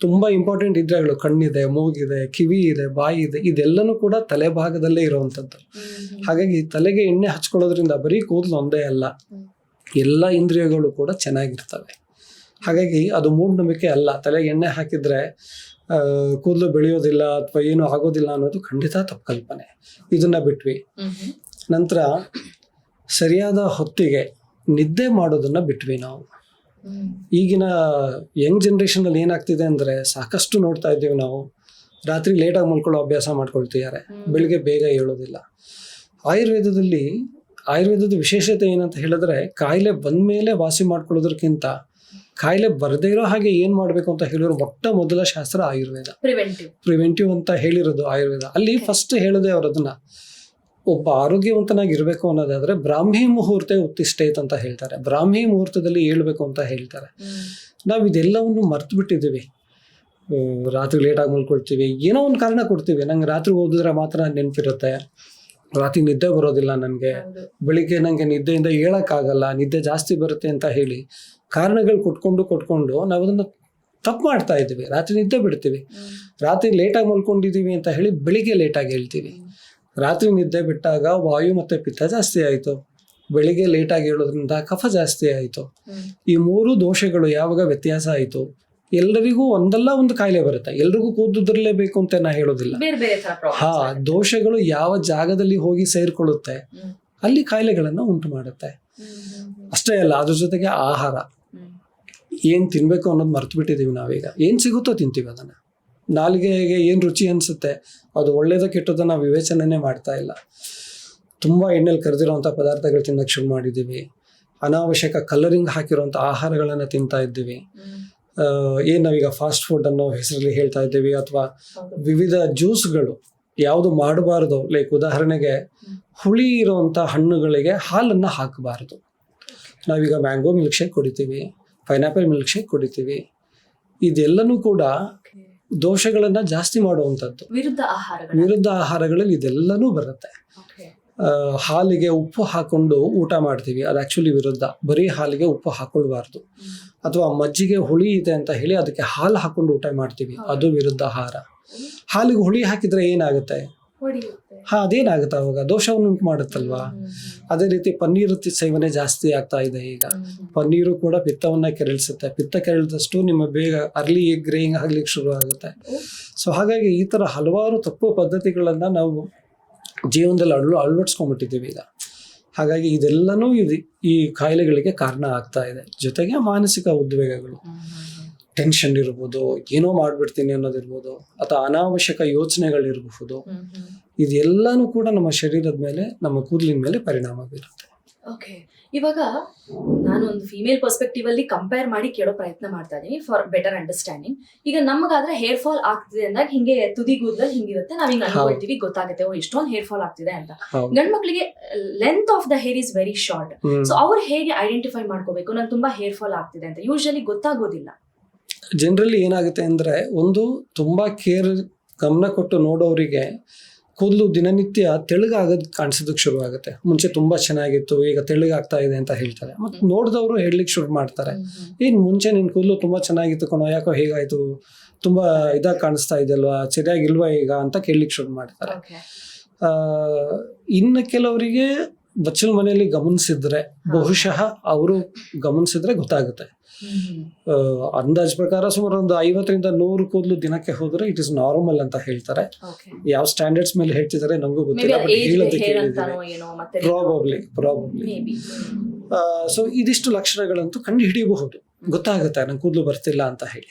ತುಂಬಾ ಇಂಪಾರ್ಟೆಂಟ್ ಇದ್ರೆಗಳು ಕಣ್ಣಿದೆ ಮೂಗಿದೆ ಕಿವಿ ಇದೆ ಬಾಯಿ ಇದೆ ಇದೆಲ್ಲನೂ ಕೂಡ ತಲೆ ಭಾಗದಲ್ಲೇ ಇರುವಂಥದ್ದು ಹಾಗಾಗಿ ತಲೆಗೆ ಎಣ್ಣೆ ಹಚ್ಕೊಳ್ಳೋದ್ರಿಂದ ಬರೀ ಕೂದಲು ಒಂದೇ ಅಲ್ಲ. ಎಲ್ಲ ಇಂದ್ರಿಯಗಳು ಕೂಡ ಚೆನ್ನಾಗಿರ್ತವೆ. ಹಾಗಾಗಿ ಅದು ಮೂಢನಂಬಿಕೆ ಅಲ್ಲ. ತಲೆಗೆ ಎಣ್ಣೆ ಹಾಕಿದ್ರೆ ಕೂದಲು ಬೆಳೆಯೋದಿಲ್ಲ ಅಥವಾ ಏನು ಆಗೋದಿಲ್ಲ ಅನ್ನೋದು ಖಂಡಿತ ತಪ್ಪು ಕಲ್ಪನೆ. ಇದನ್ನ ಬಿಟ್ವಿ. ನಂತರ ಸರಿಯಾದ ಹೊತ್ತಿಗೆ ನಿದ್ದೆ ಮಾಡೋದನ್ನ ಬಿಟ್ವಿ ನಾವು. ಈಗಿನ ಯಂಗ್ ಜನ್ರೇಷನಲ್ಲಿ ಏನಾಗ್ತಿದೆ ಅಂದರೆ ಸಾಕಷ್ಟು ನೋಡ್ತಾ ಇದ್ದೀವಿ ನಾವು. ರಾತ್ರಿ ಲೇಟಾಗಿ ಮಲ್ಕೊಳ್ಳೋ ಅಭ್ಯಾಸ ಮಾಡ್ಕೊಳ್ತಿದ್ದಾರೆ. ಬೆಳಿಗ್ಗೆ ಬೇಗ ಏಳೋದಿಲ್ಲ. ಆಯುರ್ವೇದದಲ್ಲಿ ಆಯುರ್ವೇದದ ವಿಶೇಷತೆ ಏನಂತ ಹೇಳಿದ್ರೆ ಕಾಯಿಲೆ ಬಂದ್ಮೇಲೆ ವಾಸಿ ಮಾಡ್ಕೊಳ್ಳೋದಕ್ಕಿಂತ ಕಾಯಿಲೆ ಬರದೇ ಇರೋ ಹಾಗೆ ಏನು ಮಾಡಬೇಕು ಅಂತ ಹೇಳಿರೋ ಮೊಟ್ಟ ಮೊದಲ ಶಾಸ್ತ್ರ ಆಯುರ್ವೇದ. ಪ್ರಿವೆಂಟಿವ್ ಪ್ರಿವೆಂಟಿವ್ ಅಂತ ಹೇಳಿರೋದು ಆಯುರ್ವೇದ. ಅಲ್ಲಿ ಫಸ್ಟ್ ಹೇಳದೆ ಅವ್ರು ಅದನ್ನ. ಒಬ್ಬ ಆರೋಗ್ಯವಂತನಾಗಿ ಇರಬೇಕು ಅನ್ನೋದಾದ್ರೆ ಬ್ರಾಹ್ಮಿ ಮುಹೂರ್ತ ಉತ್ತಿಷ್ಟೈತ್ ಅಂತ ಹೇಳ್ತಾರೆ. ಬ್ರಾಹ್ಮಿ ಮುಹೂರ್ತದಲ್ಲಿ ಹೇಳ್ಬೇಕು ಅಂತ ಹೇಳ್ತಾರೆ. ನಾವು ಇದೆಲ್ಲವನ್ನು ಮರ್ತು ಬಿಟ್ಟಿದ್ದೀವಿ. ರಾತ್ರಿ ಲೇಟಾಗಿ ಮಲ್ಕೊಳ್ತೀವಿ. ಏನೋ ಒಂದು ಕಾರಣ ಕೊಡ್ತೀವಿ. ನಂಗೆ ರಾತ್ರಿ ಓದಿದ್ರೆ ಮಾತ್ರ ನೆನಪಿರುತ್ತೆ. ರಾತ್ರಿ ನಿದ್ದೆ ಬರೋದಿಲ್ಲ ನನಗೆ. ಬೆಳಿಗ್ಗೆ ನನಗೆ ನಿದ್ದೆಯಿಂದ ಹೇಳೋಕ್ಕಾಗಲ್ಲ ನಿದ್ದೆ ಜಾಸ್ತಿ ಬರುತ್ತೆ ಅಂತ ಹೇಳಿ ಕಾರಣಗಳು ಕೊಟ್ಕೊಂಡು ಕೊಟ್ಕೊಂಡು ನಾವು ಅದನ್ನ ತಪ್ಪು ಮಾಡ್ತಾ ಇದ್ದೀವಿ. ರಾತ್ರಿ ನಿದ್ದೆ ಬಿಡ್ತೀವಿ. ರಾತ್ರಿ ಲೇಟಾಗಿ ಮಲ್ಕೊಂಡಿದ್ದೀವಿ ಅಂತ ಹೇಳಿ ಬೆಳಿಗ್ಗೆ ಲೇಟಾಗಿ ಹೇಳ್ತೀವಿ. ರಾತ್ರಿ ನಿದ್ದೆ ಬಿಟ್ಟಾಗ ವಾಯು ಮತ್ತೆ ಪಿತ್ತ ಜಾಸ್ತಿ ಆಯಿತು. ಬೆಳಿಗ್ಗೆ ಲೇಟಾಗಿ ಹೇಳೋದ್ರಿಂದ ಕಫ ಜಾಸ್ತಿ ಆಯಿತು. ಈ ಮೂರು ದೋಷಗಳು ಯಾವಾಗ ವ್ಯತ್ಯಾಸ ಆಯಿತು? ಎಲ್ಲರಿಗೂ ಒಂದಲ್ಲ ಒಂದು ಕಾಯಿಲೆ ಬರುತ್ತೆ. ಎಲ್ರಿಗೂ ಕೂದುದ್ರಲೇಬೇಕು ಅಂತ ನಾ ಹೇಳೋದಿಲ್ಲ. ಹಾ ದೋಷಗಳು ಯಾವ ಜಾಗದಲ್ಲಿ ಹೋಗಿ ಸೇರ್ಕೊಳ್ಳುತ್ತೆ? ಅಲ್ಲಿ ಕಾಯಿಲೆಗಳನ್ನ ಉಂಟು ಮಾಡುತ್ತೆ. ಅಷ್ಟೇ ಅಲ್ಲ ಅದ್ರ ಜೊತೆಗೆ ಆಹಾರ. ಏನ್ ತಿನ್ಬೇಕು ಅನ್ನೋದು ಮರ್ತು ಬಿಟ್ಟಿದೀವಿ ನಾವೀಗ. ಏನ್ ಸಿಗುತ್ತೋ ತಿಂತೀವಿ ಅದನ್ನ. ನಾಲಿಗೆಗೆ ಏನು ರುಚಿ ಅನಿಸುತ್ತೆ ಅದು ಒಳ್ಳೇದೋ ಕೆಟ್ಟದನ್ನು ನಾವು ವಿವೇಚನೆನೇ ಮಾಡ್ತಾ ಇಲ್ಲ. ತುಂಬ ಎಣ್ಣೆಲಿ ಕರೆದಿರುವಂಥ ಪದಾರ್ಥಗಳು ತಿನ್ನಕ್ಕೆ ಶುರು ಮಾಡಿದ್ದೀವಿ ಅನಾವಶ್ಯಕ ಕಲರಿಂಗ್ ಹಾಕಿರುವಂಥ ಆಹಾರಗಳನ್ನು ತಿಂತಾ ಇದ್ದೀವಿ. ಏನು ಏನ್ ನಾವೀಗ ಫಾಸ್ಟ್ ಫುಡ್ ಅನ್ನೋ ಹೆಸರಲ್ಲಿ ಹೇಳ್ತಾ ಇದ್ದೀವಿ ಅಥವಾ ವಿವಿಧ ಜ್ಯೂಸ್ಗಳು ಯಾವುದು ಮಾಡಬಾರ್ದು ಲೈಕ್ ಉದಾಹರಣೆಗೆ ಹುಳಿ ಇರುವಂಥ ಹಣ್ಣುಗಳಿಗೆ ಹಾಲನ್ನು ಹಾಕಬಾರ್ದು. ನಾವೀಗ ಮ್ಯಾಂಗೋ ಮಿಲ್ಕ್ ಶೇಕ್ ಕುಡಿತೀವಿ ಪೈನಾಪಲ್ ಮಿಲ್ಕ್ ಶೇಕ್ ಕುಡಿತೀವಿ. ಇದೆಲ್ಲನೂ ಕೂಡ ದೋಷಗಳನ್ನು ಜಾಸ್ತಿ ಮಾಡುವಂಥದ್ದು. ವಿರುದ್ಧ ಆಹಾರಗಳು ವಿರುದ್ಧ ಆಹಾರಗಳಲ್ಲಿ ಇದೆಲ್ಲನೂ ಬರುತ್ತೆ. ಹಾಲಿಗೆ ಉಪ್ಪು ಹಾಕೊಂಡು ಊಟ ಮಾಡ್ತೀವಿ. ಅದು ಆಕ್ಚುಲಿ ವಿರುದ್ಧ. ಬರೀ ಹಾಲಿಗೆ ಉಪ್ಪು ಹಾಕೊಳ್ಬಾರ್ದು. ಅಥವಾ ಮಜ್ಜಿಗೆ ಹುಳಿ ಇದೆ ಅಂತ ಹೇಳಿ ಅದಕ್ಕೆ ಹಾಲು ಹಾಕೊಂಡು ಊಟ ಮಾಡ್ತೀವಿ. ಅದು ವಿರುದ್ಧ ಆಹಾರ. ಹಾಲಿಗೆ ಹುಳಿ ಹಾಕಿದ್ರೆ ಏನಾಗುತ್ತೆ? ಹಾ ಅದೇನಾಗುತ್ತೆ ಅವಾಗ? ದೋಷವನ್ನು ಉಂಟು ಮಾಡುತ್ತಲ್ವಾ ಅದೇ ರೀತಿ ಪನ್ನೀರ್ ಸೇವನೆ ಜಾಸ್ತಿ ಆಗ್ತಾ ಇದೆ ಈಗ. ಪನ್ನೀರು ಕೂಡ ಪಿತ್ತವನ್ನ ಕೆರಳಿಸುತ್ತೆ. ಪಿತ್ತ ಕೆರಳಿದಷ್ಟು ನಿಮ್ಮ ಬೇಗ ಅರ್ಲಿ ಗ್ರೇಯಿಂಗ್ ಆಗ್ಲಿಕ್ಕೆ ಶುರು ಆಗುತ್ತೆ ಸೊ ಹಾಗಾಗಿ ಈ ತರ ಹಲವಾರು ತಪ್ಪು ಪದ್ಧತಿಗಳನ್ನ ನಾವು ಜೀವನದಲ್ಲಿ ಅಳ್ ಅಳವಡಿಸ್ಕೊಂಡ್ಬಿಟ್ಟಿದ್ದೀವಿ ಈಗ. ಹಾಗಾಗಿ ಇದೆಲ್ಲನೂ ಇದು ಈ ಕಾಯಿಲೆಗಳಿಗೆ ಕಾರಣ ಆಗ್ತಾ ಇದೆ. ಜೊತೆಗೆ ಮಾನಸಿಕ ಉದ್ವೇಗಗಳು. ಟೆನ್ಷನ್ ಇರ್ಬೋದು ಏನೋ ಮಾಡ್ಬಿಡ್ತೀನಿ ಅನ್ನೋದಿರ್ಬೋದು ಅಥವಾ ಅನಾವಶ್ಯಕ ಯೋಚನೆಗಳಿರಬಹುದು ಇದೆಲ್ಲಾನು ಕೂಡ ನಮ್ಮ ಶರೀರದ ಮೇಲೆ ನಮ್ಮ ಕೂದಲಿನ ಮೇಲೆ ಪರಿಣಾಮ ಬೀರುತ್ತೆ. ಓಕೆ ಇವಾಗ ನಾನು ಒಂದು ಫಿಮೇಲ್ ಪರ್ಸ್ಪೆಕ್ಟಿವ್ ಅಲ್ಲಿ ಕಂಪೇರ್ ಮಾಡಿ ಕೇಳೋ ಪ್ರಯತ್ನ ಮಾಡ್ತಾ ಇದೀನಿ ಫಾರ್ ಬೆಟರ್ ಅಂಡರ್ಸ್ಟ್ಯಾಂಡಿಂಗ್ ಈಗ ನಮಗಾದ್ರೆ ಹೇರ್ ಫಾಲ್ ಆಗ್ತಿದೆ ಅಂದಾಗ ಹಿಂಗೆ ತುದಿ ಕೂದಲಲ್ಲಿ ಹಿಂಗಿರುತ್ತೆ ನಾವ್ ಹಿಂಗ್ ಅನ್ಕೊಳ್ತೀವಿ ಗೊತ್ತಾಗುತ್ತೆ ಓ ಇಷ್ಟೊಂದು ಹೇರ್ ಫಾಲ್ ಆಗ್ತಿದೆ ಅಂತ. ಗಂಡ್ ಮಕ್ಳಿಗೆ length of the hair is very short so ಅವ್ರು ಹೇಗೆ ಐಡೆಂಟಿಫೈ ಮಾಡ್ಕೋಬೇಕು ನಂಗೆ ತುಂಬಾ ಹೇರ್ ಫಾಲ್ ಆಗ್ತಿದೆ ಅಂತ. ಯೂಶಲಿ ಗೊತ್ತಾಗೋದಿಲ್ಲ. ಜನರಲಿ ಏನಾಗುತ್ತೆ ಅಂದರೆ ಒಂದು ತುಂಬ ಕೇರ್ ಗಮನ ಕೊಟ್ಟು ನೋಡೋರಿಗೆ ಕೂದಲು ದಿನನಿತ್ಯ ತೆಳುಗಾಗೋದು ಕಾಣಿಸೋದಕ್ಕೆ ಶುರು ಆಗುತ್ತೆ. ಮುಂಚೆ ತುಂಬ ಚೆನ್ನಾಗಿತ್ತು ಈಗ ತೆಳುಗಾಗ್ತಾ ಇದೆ ಅಂತ ಹೇಳ್ತಾರೆ. ಮತ್ತು ನೋಡಿದವರು ಹೇಳಲಿಕ್ಕೆ ಶುರು ಮಾಡ್ತಾರೆ. ಏನು ಮುಂಚೆ ನಿನ್ನ ಕೂದಲು ತುಂಬ ಚೆನ್ನಾಗಿತ್ತು ಕಣೋ ಯಾಕೋ ಹೇಗಾಯಿತು? ತುಂಬ ಇದಾಗಿ ಕಾಣಿಸ್ತಾ ಇದೆಯಲ್ವಾ? ಸರಿಯಾಗಿಲ್ವಾ ಈಗ? ಅಂತ ಕೇಳಲಿಕ್ಕೆ ಶುರು ಮಾಡ್ತಾರೆ. ಆ, ಇನ್ನು ಕೆಲವರಿಗೆ ಬಚ್ಚಲ ಮನೆಯಲ್ಲಿ ಗಮನಿಸಿದ್ರೆ ಬಹುಶಃ ಅವರು ಗಮನಿಸಿದ್ರೆ ಗೊತ್ತಾಗುತ್ತೆ. ಅಂದಾಜ್ ಪ್ರಕಾರ ಸುಮಾರು ಒಂದು ಐವತ್ತರಿಂದ ನೂರು ಕೂದಲು ದಿನಕ್ಕೆ ಹೋದ್ರೆ ಇಟ್ ಇಸ್ ನಾರ್ಮಲ್ ಅಂತ ಹೇಳ್ತಾರೆ. ಯಾವ ಸ್ಟ್ಯಾಂಡರ್ಡ್ಸ್ ಮೇಲೆ ಹೇಳ್ತಿದ್ದಾರೆ ನಮಗೂ ಗೊತ್ತಿಲ್ಲ ಬಟ್ ಹೇಳೋದಕ್ಕೆ ಪ್ರಾಬಬ್ಲಿ ಪ್ರಾಬಬ್ಲಿ ಸೊ ಇದಿಷ್ಟು ಲಕ್ಷಣಗಳಂತೂ ಕಂಡು ಹಿಡಿಯಬಹುದು. ಗೊತ್ತಾಗುತ್ತೆ ನಂಗೆ ಕೂದಲು ಬರ್ತಿಲ್ಲ ಅಂತ ಹೇಳಿ.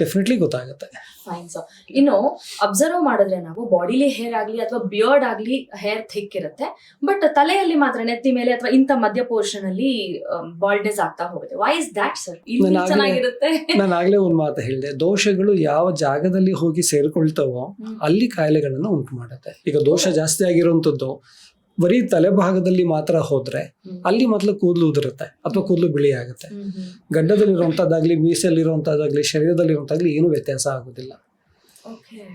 ಡೆಫಿನೆಟ್ಲಿ ಗೊತ್ತಾಗುತ್ತೆ. ಫೈನ್ ಸೊ ಇನ್ನು ಅಬ್ಸರ್ವ್ ಮಾಡಿದ್ರೆ ನಾವು ಬಾಡಿಲಿ ಹೇರ್ ಆಗಲಿ ಅಥವಾ ಬಿಯರ್ಡ್ ಆಗಲಿ ಹೇರ್ ಥಿಕ್ ಇರುತ್ತೆ. ಬಟ್ ತಲೆಯಲ್ಲಿ ಮಾತ್ರ ನೆತ್ತಿ ಮೇಲೆ ಅಥವಾ ಇಂಥ ಮಧ್ಯ ಪೋರ್ಷನ್ ಅಲ್ಲಿ ಬಾಲ್ಡ್ನೆಸ್ ಆಗ್ತಾ ಹೋಗುತ್ತೆ. ವೈ ಇಸ್ ದ್ಯಾಟ್ ಸರ್ ಚೆನ್ನಾಗಿರುತ್ತೆ. ನಾನು ಆಗಲೇ ಒಂದು ಮಾತು ಹೇಳಿದೆ. ದೋಷಗಳು ಯಾವ ಜಾಗದಲ್ಲಿ ಹೋಗಿ ಸೇರಿಕೊಳ್ತಾವೋ ಅಲ್ಲಿ ಕಾಯಿಲೆಗಳನ್ನು ಉಂಟು ಮಾಡುತ್ತೆ ಈಗ ದೋಷ ಜಾಸ್ತಿ ಆಗಿರುವಂಥದ್ದು ಬರೀ ತಲೆಭಾಗದಲ್ಲಿ ಮಾತ್ರ ಹೋದ್ರೆ ಅಲ್ಲಿ ಮೊದಲು ಕೂದಲು ಉದುರುತ್ತೆ ಅಥವಾ ಕೂದಲು ಬಿಳಿ ಆಗುತ್ತೆ. ಗಡ್ಡದಲ್ಲಿರುವಂಥದ್ದಾಗಲಿ ಮೀಸೆಯಲ್ಲಿರುವಂಥದ್ದಾಗಲಿ ಗಡ್ಡದಲ್ಲಿರುವಂಥದ್ದಾಗ್ಲಿ ಏನು ವ್ಯತ್ಯಾಸ ಆಗೋದಿಲ್ಲ.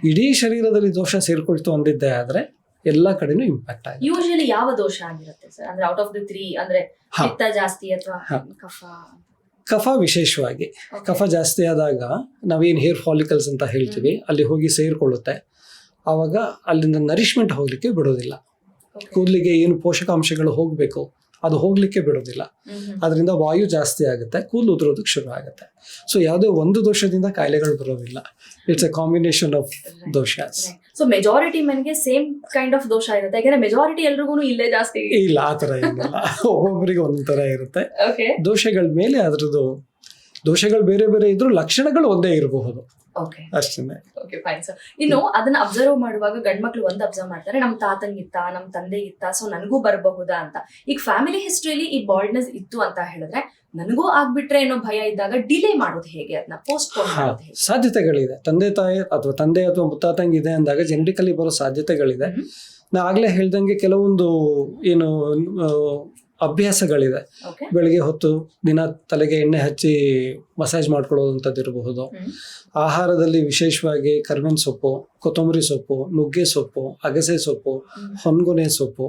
ಇಡೀ ಶರೀರದಲ್ಲಿ ದೋಷ ಸೇರ್ಕೊಳ್ತು ಅಂದಿದ್ದೆ ಆದ್ರೆ ಎಲ್ಲ ಕಡೆನೂ ಇಂಪ್ಯಾಕ್ಟ್ ಆಗುತ್ತೆ ಯೂಶಲಿ ಯಾವ ದೋಷ ಆಗಿರುತ್ತೆ ಸರ್? ಅಂದ್ರೆ ಔಟ್ ಆಫ್ ದಿ ತ್ರೀ ಅಂದ್ರೆ ಪಿತ್ತ ಜಾಸ್ತಿ ಅಥವಾ ಕಫ? ಕಫ ವಿಶೇಷವಾಗಿ. ಕಫ ಜಾಸ್ತಿ ಆದಾಗ ನಾವೇನು ಹೇರ್ ಫಾಲಿಕಲ್ಸ್ ಅಂತ ಹೇಳ್ತೀವಿ ಅಲ್ಲಿ ಹೋಗಿ ಸೇರಿಕೊಳ್ಳುತ್ತೆ. ಆವಾಗ ಅಲ್ಲಿಂದ ನರಿಶ್ಮೆಂಟ್ ಹೋಗ್ಲಿಕ್ಕೆ ಬಿಡೋದಿಲ್ಲ. ಕೂದಲಿಗೆ ಏನು ಪೋಷಕಾಂಶಗಳು ಹೋಗಬೇಕು ಅದು ಹೋಗ್ಲಿಕ್ಕೆ ಬಿಡೋದಿಲ್ಲ. ಅದರಿಂದ ವಾಯು ಜಾಸ್ತಿ ಆಗುತ್ತೆ ಕೂದಲು ಉದುರೋದಕ್ಕೆ ಶುರು ಆಗುತ್ತೆ. ಸೊ ಯಾವುದೇ ಒಂದು ದೋಷದಿಂದ ಕಾಯಿಲೆಗಳು ಬರೋದಿಲ್ಲ. It's a combination of dosha so majority ಮೆನ್ಗೆ same kind of dosha ಇರುತ್ತೆ. ಯಾಕಂದ್ರೆ ಮೆಜಾರಿಟಿ ಎಲ್ರಿಗೂ ಇಲ್ಲೇ ಜಾಸ್ತಿ. ಇಲ್ಲ ಆ ತರ ಏನಿಲ್ಲ. <laughs> ಒಬ್ಬೊಬ್ಬರಿಗೆ ಒಂದೊಂದು ತರ ಇರುತ್ತೆ. ದೋಷಗಳ ಮೇಲೆ ಅದರದ್ದು ದೋಷಗಳು ಬೇರೆ ಬೇರೆ ಇದ್ರೂ ಲಕ್ಷಣಗಳು ಒಂದೇ ಇರಬಹುದು. ಓಕೆ ಅಷ್ಟೇ ಓಕೆ ಫೈನ್ ಸರ್ ಇನ್ನು ಅದನ್ನ ಅಬ್ಸರ್ವ್ ಮಾಡುವಾಗ ಗಂಡ್ಮಕ್ಳು ಒಂದ್ ಅಬ್ಸರ್ವ್ ಮಾಡ್ತಾರೆ ನಮ್ ತಾತಂಗಿತ್ತ ನಮ್ ಇತ್ತ ಸೊ ನನಗೂ ಬರಬಹುದಾ? ಅಂತ. ಈಗ ಫ್ಯಾಮಿಲಿ ಹಿಸ್ಟ್ರಿಯಲ್ಲಿ ಈ ಬಾಲ್ಡ್ನೆಸ್ ಇತ್ತು ಅಂತ ಹೇಳಿದ್ರೆ ನನಗೂ ಆಗ್ಬಿಟ್ರೆ ಅನ್ನೋ ಭಯ ಇದ್ದಾಗ ಡಿಲೇ ಮಾಡೋದು ಹೇಗೆ ಅದನ್ನ ಪೋಸ್ಟ್ ಸಾಧ್ಯತೆಗಳಿದೆ. ತಂದೆ ತಾಯಿ ಅಥವಾ ತಂದೆ ಅಥವಾ ಮುತ್ತಾತಂಗಿ ಇದೆ ಅಂದಾಗ ಜೆನೆಟಿಕಲಿ ಬರೋ ಸಾಧ್ಯತೆಗಳಿದೆ. ನಾ ಆಗ್ಲೇ ಹೇಳ್ದಂಗೆ ಕೆಲವೊಂದು ಏನು ಅಭ್ಯಾಸಗಳಿದೆ. ಬೆಳಿಗ್ಗೆ ಹೊತ್ತು ದಿನ ತಲೆಗೆ ಎಣ್ಣೆ ಹಚ್ಚಿ ಮಸಾಜ್ ಮಾಡ್ಕೊಳ್ಳೋದಂಥದ್ದು ಇರಬಹುದು. ಆಹಾರದಲ್ಲಿ ವಿಶೇಷವಾಗಿ ಕರ್ಬೇವಿನ ಸೊಪ್ಪು ಕೊತ್ತಂಬರಿ ಸೊಪ್ಪು ನುಗ್ಗೆ ಸೊಪ್ಪು ಅಗಸೆ ಸೊಪ್ಪು ಹೊನ್ಗುನೆ ಸೊಪ್ಪು.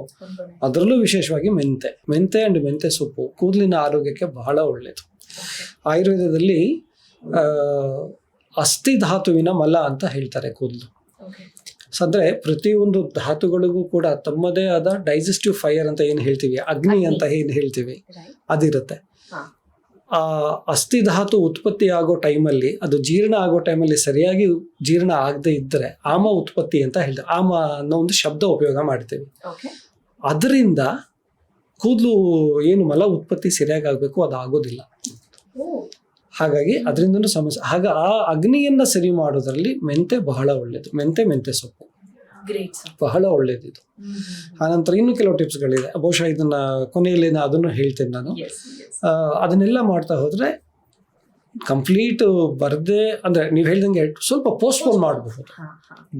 ಅದರಲ್ಲೂ ವಿಶೇಷವಾಗಿ ಮೆಂತೆ. ಮೆಂತೆ ಅಂಡ್ ಮೆಂತೆ ಸೊಪ್ಪು ಕೂದಲಿನ ಆರೋಗ್ಯಕ್ಕೆ ಬಹಳ ಒಳ್ಳೆಯದು ಆಯುರ್ವೇದದಲ್ಲಿ ಅಸ್ಥಿಧಾತುವಿನ ಅಸ್ಥಿ ಧಾತುವಿನ ಮಲ ಅಂತ ಹೇಳ್ತಾರೆ ಕೂದಲು. ಓಕೆ ಅಂದ್ರೆ ಪ್ರತಿಯೊಂದು ಧಾತುಗಳಿಗೂ ಕೂಡ ತಮ್ಮದೇ ಆದ ಡೈಜೆಸ್ಟಿವ್ ಫೈರ್ ಅಂತ ಏನು ಹೇಳ್ತೀವಿ ಅಗ್ನಿ. ಅಂತ ಏನು ಹೇಳ್ತೀವಿ ಅದಿರುತ್ತೆ. ಆ ಅಸ್ಥಿ ಧಾತು ಉತ್ಪತ್ತಿ ಆಗೋ ಟೈಮಲ್ಲಿ ಅದು ಜೀರ್ಣ ಆಗೋ ಟೈಮಲ್ಲಿ ಸರಿಯಾಗಿ ಜೀರ್ಣ ಆಗದೆ ಇದ್ದರೆ ಆಮ ಉತ್ಪತ್ತಿ ಅಂತ ಹೇಳ್ತಾರೆ ಆಮ ಅನ್ನೋ ಒಂದು ಶಬ್ದ ಉಪಯೋಗ ಮಾಡ್ತೀವಿ. ಅದರಿಂದ ಕೂದಲು ಏನು ಮಲ ಉತ್ಪತ್ತಿ ಸರಿಯಾಗಿ ಆಗಬೇಕು ಅದು ಆಗೋದಿಲ್ಲ. ಹಾಗಾಗಿ ಅದರಿಂದನೂ ಸಮಸ್ಯೆ. ಹಾಗ ಆ ಅಗ್ನಿಯನ್ನ ಸರಿ ಮಾಡೋದ್ರಲ್ಲಿ ಮೆಂತೆ ಬಹಳ ಒಳ್ಳೇದು. ಮೆಂತೆ ಮೆಂತೆ ಸೊಪ್ಪು. ಬಹಳ ಒಳ್ಳೇದಿದು. ಇದು ಆನಂತರ ಇನ್ನೂ ಕೆಲವು ಟಿಪ್ಸ್ಗಳಿದೆ. ಬಹುಶಃ ಇದನ್ನ ಕೊನೆಯಲ್ಲಿ ಅದನ್ನು ಹೇಳ್ತೇನೆ ನಾನು. ಅದನ್ನೆಲ್ಲ ಮಾಡ್ತಾ ಹೋದ್ರೆ ಕಂಪ್ಲೀಟ್ ಬರದೆ ಅಂದ್ರೆ ನೀವು ಹೇಳ್ದಂಗೆ ಸ್ವಲ್ಪ ಪೋಸ್ಟ್ಪೋನ್ ಮಾಡಬಹುದು.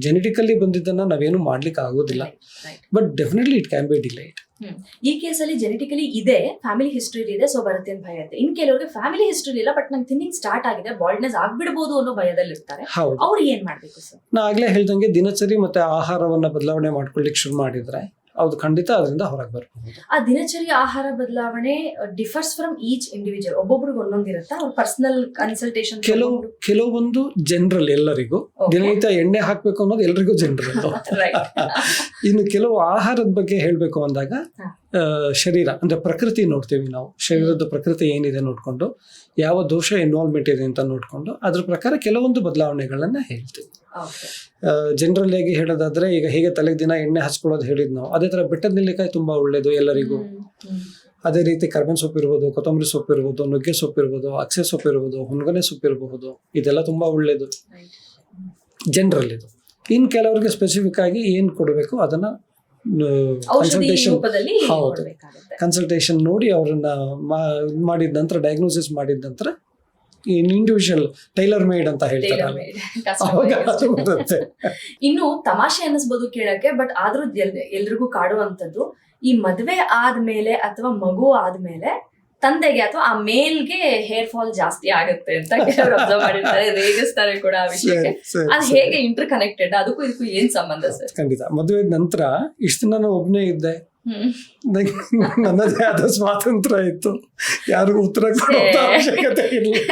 ಜೆನೆಟಿಕಲ್ಲಿ ಜೆನೆಟಿಕಲಿ ಬಂದಿದ್ದನ್ನ ನಾವೇನು ಮಾಡ್ಲಿಕ್ಕೆ ಆಗೋದಿಲ್ಲ but definitely it can be delayed ಈ ಕೇಸಲ್ಲಿ ಜೆನೆಟಿಕಲಿ ಇದೆ ಫ್ಯಾಮಿಲಿ ಹಿಸ್ಟ್ರಿ ಇದೆ ಸೊ ಬರುತ್ತೆ ಅಂತ ಭಯ ಇರುತ್ತೆ. ಇನ್ ಕೆಲವರಿಗೆ ಫ್ಯಾಮಿಲಿ ಹಿಸ್ಟ್ರಿ ಇಲ್ಲ ಬಟ್ ನಂಗೆ ಥಿನ್ನಿಂಗ್ ಸ್ಟಾರ್ಟ್ ಆಗಿದೆ ಬಾಲ್ಡ್ನೆಸ್ ಆಗ್ಬಿಡ್ಬೋದು ಅನ್ನೋ ಭಯದಲ್ಲಿ ಇರ್ತಾರೆ. ಹೌದು. ಅವ್ರು ಏನ್ ಮಾಡ್ಬೇಕು ಸರ್ ನಾ ಆಗ್ಲೇ ಹೇಳ್ದಂಗೆ ದಿನಚರಿ ಮತ್ತೆ ಆಹಾರವನ್ನ ಬದಲಾವಣೆ ಮಾಡ್ಕೊಳ್ಳಿಕ್ ಶುರು ಮಾಡಿದ್ರೆ ಅದು ಖಂಡಿತ ಅದರಿಂದ ಹೊರಗೆ ಬರ್ಬೋದು ಆ ದಿನಚರಿ ಆಹಾರ ಬದಲಾವಣೆ ಡಿಫರ್ಸ್ ಫ್ರಮ್ ಈಚ್ ಇಂಡಿವಿಜುವಲ್ ಒಬ್ಬೊಬ್ರಿಗೆ ಒಂದೊಂದಿರುತ್ತೆ ಅವ್ರ ಪರ್ಸನಲ್ ಕನ್ಸಲ್ಟೇಷನ್ ಕೆಲವು ಕೆಲವೊಂದು ಜನರಲ್ ಎಲ್ಲರಿಗೂ. ದಿನನಿತ್ಯ ಎಣ್ಣೆ ಹಾಕ್ಬೇಕು ಅನ್ನೋದು ಎಲ್ರಿಗೂ ಜನರಲ್ ರೈಟ್ <laughs> ಇನ್ನು ಕೆಲವು ಆಹಾರದ ಬಗ್ಗೆ ಹೇಳಬೇಕು ಅಂದಾಗ ಶರೀರ ಅಂದ್ರೆ ಪ್ರಕೃತಿ ನೋಡ್ತೀವಿ ನಾವು. ಶರೀರದ ಪ್ರಕೃತಿ ಏನಿದೆ ನೋಡ್ಕೊಂಡು ಯಾವ ದೋಷ ಇನ್ವಾಲ್ವ್ಮೆಂಟ್ ಇದೆ ಅಂತ ನೋಡ್ಕೊಂಡು ಅದ್ರ ಪ್ರಕಾರ ಕೆಲವೊಂದು ಬದಲಾವಣೆಗಳನ್ನ ಹೇಳ್ತೀವಿ. ಜನರಲ್ ಆಗಿ ಹೇಳೋದಾದ್ರೆ ಈಗ ಹೇಗೆ ತಲೆಗೆ ದಿನ ಎಣ್ಣೆ ಹಚ್ಕೊಳ್ಳೋದು ಹೇಳಿದ್ ನಾವು. ಅದೇ ತರ ಬೆಟ್ಟದ ನೆಲ್ಲಿಕಾಯಿ ತುಂಬಾ ಒಳ್ಳೇದು ಎಲ್ಲರಿಗೂ. ಅದೇ ರೀತಿ ಕರ್ಬೇವಿನ ಸೊಪ್ಪು ಇರ್ಬೋದು ಕೊತ್ತಂಬರಿ ಸೊಪ್ಪು ಇರ್ಬೋದು ನುಗ್ಗೆ ಸೊಪ್ಪು ಇರ್ಬೋದು ಅಕ್ಸೆ ಸೊಪ್ಪು ಇರ್ಬೋದು ಹುಣ್ಗನೆ ಸೊಪ್ಪು ಇರಬಹುದು ಇದೆಲ್ಲ ತುಂಬಾ ಒಳ್ಳೇದು. ಜನರಲ್ ಇದು. ಇನ್ ಕೆಲವರಿಗೆ ಸ್ಪೆಸಿಫಿಕ್ ಆಗಿ ಏನ್ ಕೊಡಬೇಕು ಅದನ್ನ ಕನ್ಸಲ್ಟೇಷನ್ ಹೌದು. ಕನ್ಸಲ್ಟೇಷನ್ ನೋಡಿ ಅವ್ರನ್ನ ಮಾಡಿದ ನಂತರ ಡಯಾಗ್ನೋಸಿಸ್ ಮಾಡಿದ ನಂತರ ಇಂಡಿವಿಜುವಲ್ ಟೈಲರ್ ಮೇಡ್ ಅಂತ ಹೇಳ್ತಾರೆ. Tailor ಅವಾಗ ಅದು ಬರುತ್ತೆ. <laughs> ಇನ್ನು ತಮಾಷೆ ಅನ್ನಿಸ್ಬೋದು ಕೇಳಕ್ಕೆ ಬಟ್ ಆದ್ರೂ ಎಲ್- ಎಲ್ರಿಗೂ ಕಾಡುವಂತದ್ದು ಈ ಮದುವೆ ಆದ್ಮೇಲೆ ಅಥವಾ ಮಗು ಆದ್ಮೇಲೆ ತಂದೆಗೆ ಅಥವಾ ಆ ಮೇಲ್ಗೆ ಹೇರ್ ಫಾಲ್ ಜಾಸ್ತಿ ಆಗುತ್ತೆ ಅಂತ ಕೆಲವರು ಅಬ್ಸರ್ವ್ ಮಾಡಿರ್ತಾರೆ ರೇಗಿಸ್ತಾರೆ ಕೂಡ ಆ ವಿಷಯಕ್ಕೆ. ಅದು ಹೇಗೆ ಇಂಟರ್ ಕನೆಕ್ಟೆಡ್ ಅದಕ್ಕೂ ಇದಕ್ಕೂ ಏನ್ ಸಂಬಂಧ ಸರ್? ಖಂಡಿತ. ಮದುವೆ ನಂತರ ಇಷ್ಟು ನಾನು ಒಬ್ಬನೇ ಇದ್ದೆ. ನನ್ನದೇ ಆದ ಸ್ವಾತಂತ್ರ್ಯ ಇತ್ತು. ಯಾರಿಗೂ ಉತ್ತರ ಕೊಡೋ. ಅವಶ್ಯಕತೆ ಇರಲಿಲ್ಲ.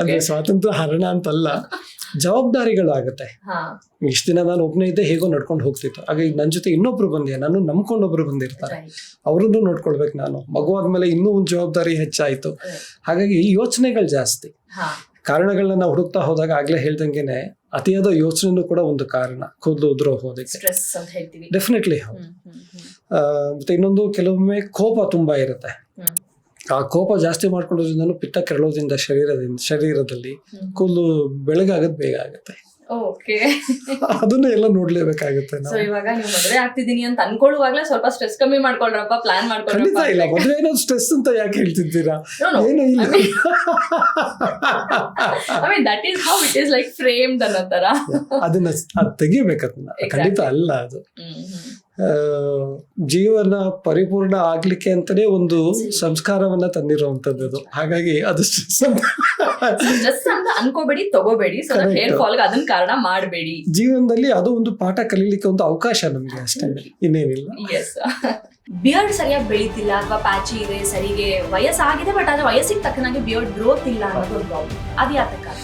ಅಂದ್ರೆ ಸ್ವಾತಂತ್ರ್ಯ ಹರಣ ಅಂತಲ್ಲ ಜವಾಬ್ದಾರಿಗಳಾಗುತ್ತೆ ಇಷ್ಟು ದಿನ ನಾನು ಒಬ್ಬನೇ ಇದ್ದೆ ಹೇಗೋ ನಡ್ಕೊಂಡು ಹೋಗ್ತಿತ್ತು. ಆಗ ಈಗ ನನ್ನ ಜೊತೆ ಇನ್ನೊಬ್ರು ಬಂದೆ ನಾನು ನಂಬ್ಕೊಂಡೊಬ್ರು ಬಂದಿರ್ತಾರೆ. ಅವರನ್ನು ನೋಡ್ಕೊಳ್ಬೇಕು ನಾನು. ಮಗು ಆದ್ಮೇಲೆ ಇನ್ನೂ ಒಂದು ಜವಾಬ್ದಾರಿ ಹೆಚ್ಚಾಯ್ತು. ಹಾಗಾಗಿ ಈ ಯೋಚನೆಗಳು ಜಾಸ್ತಿ. ಕಾರಣಗಳನ್ನ ನಾವು ಹುಡುಕ್ತಾ ಹೋದಾಗ ಆಗ್ಲೇ ಹೇಳ್ದಂಗೆನೆ ಅತಿಯಾದ ಯೋಚನೆನೂ ಕೂಡ ಒಂದು ಕಾರಣ ಕೂದಲು ಉದುರೋ ಹೋದಕ್ಕೆ. ಡೆಫಿನೆಟ್ಲಿ ಹೌದು. ಮತ್ತೆ ಇನ್ನೊಂದು ಕೆಲವೊಮ್ಮೆ ಕೋಪ ತುಂಬಾ ಇರುತ್ತೆ. ಆ ಕೋಪ ಜಾಸ್ತಿ ಮಾಡ್ಕೊಳ್ಳೋದ್ರಿಂದ ಪಿತ್ತ ಕೆರಳೋದ್ರಿಂದ ಶರೀರದಿಂದ ಶರೀರದಲ್ಲಿ. ಕೂದಲು ಬೆಳಗಾಗದ್ ಬೇಗ ಆಗುತ್ತೆ. ಅದನ್ನ ಎಲ್ಲ ನೋಡ್ಲೇಬೇಕಾಗುತ್ತೆ ಇವಾಗ ನೀವು ಮದುವೆ ಆಗ್ತಿದೀನಿ ಅಂತ ಅನ್ಕೊಳ್ಳುವಾಗ್ಲೇ ಸ್ವಲ್ಪ ಸ್ಟ್ರೆಸ್ ಕಮ್ಮಿ ಮಾಡ್ಕೊಳ್ರಪ್ಪ ಪ್ಲಾನ್ ಖಂಡಿತ ಇಲ್ಲ ಮಾಡ್ಕೊಳ್ರಪ್ಪ ಏನೋ ಸ್ಟ್ರೆಸ್ ಅಂತ ಯಾಕೆ ಹೇಳ್ತಿದ್ದೀರಾ. ಏನು ಇಲ್ಲ. I mean that is how it is like framed ಅನ್ನೋ ತರ. ಅದನ್ನ ಅದ್ ತೆಗಿಬೇಕು ಅದನ್ನ ಖಂಡಿತ ಅಲ್ಲ ಅದು. ಜೀವನ ಪರಿಪೂರ್ಣ ಆಗ್ಲಿಕ್ಕೆ ಅಂತಾನೆ ಒಂದು ಸಂಸ್ಕಾರವನ್ನ ತಂದಿರುವಂತದ್ದು ಅದು. ಹಾಗಾಗಿ ಅದು ಅನ್ಕೋಬೇಡಿ ತಗೋಬೇಡಿ. ಅದನ್ನ ಕಾರಣ ಮಾಡಬೇಡಿ. ಜೀವನದಲ್ಲಿ ಅದು ಒಂದು ಪಾಠ ಕಲೀಲಿಕ್ಕೆ ಒಂದು ಅವಕಾಶ ನಮಗೆ ಅಷ್ಟೇ. ಇನ್ನೇನಿಲ್ಲ. ಬಿಯರ್ಡ್ ಸರಿಯಾಗಿ ಬೆಳೀತಿಲ್ಲ ಅಥವಾ ಪ್ಯಾಚಿ ಇದೆ ಸರಿಗೆ ವಯಸ್ಸಾಗಿದೆ ಬಟ್ ಆದ್ರೆ ವಯಸ್ಸಿಗೆ ತಕ್ಕನಾಗಿ ಬಿಯರ್ಡ್ ಗ್ರೋತ್ ಇಲ್ಲ ಅನ್ನೋದು ಅದು ಯಾತಕ್ಕಾಗಿ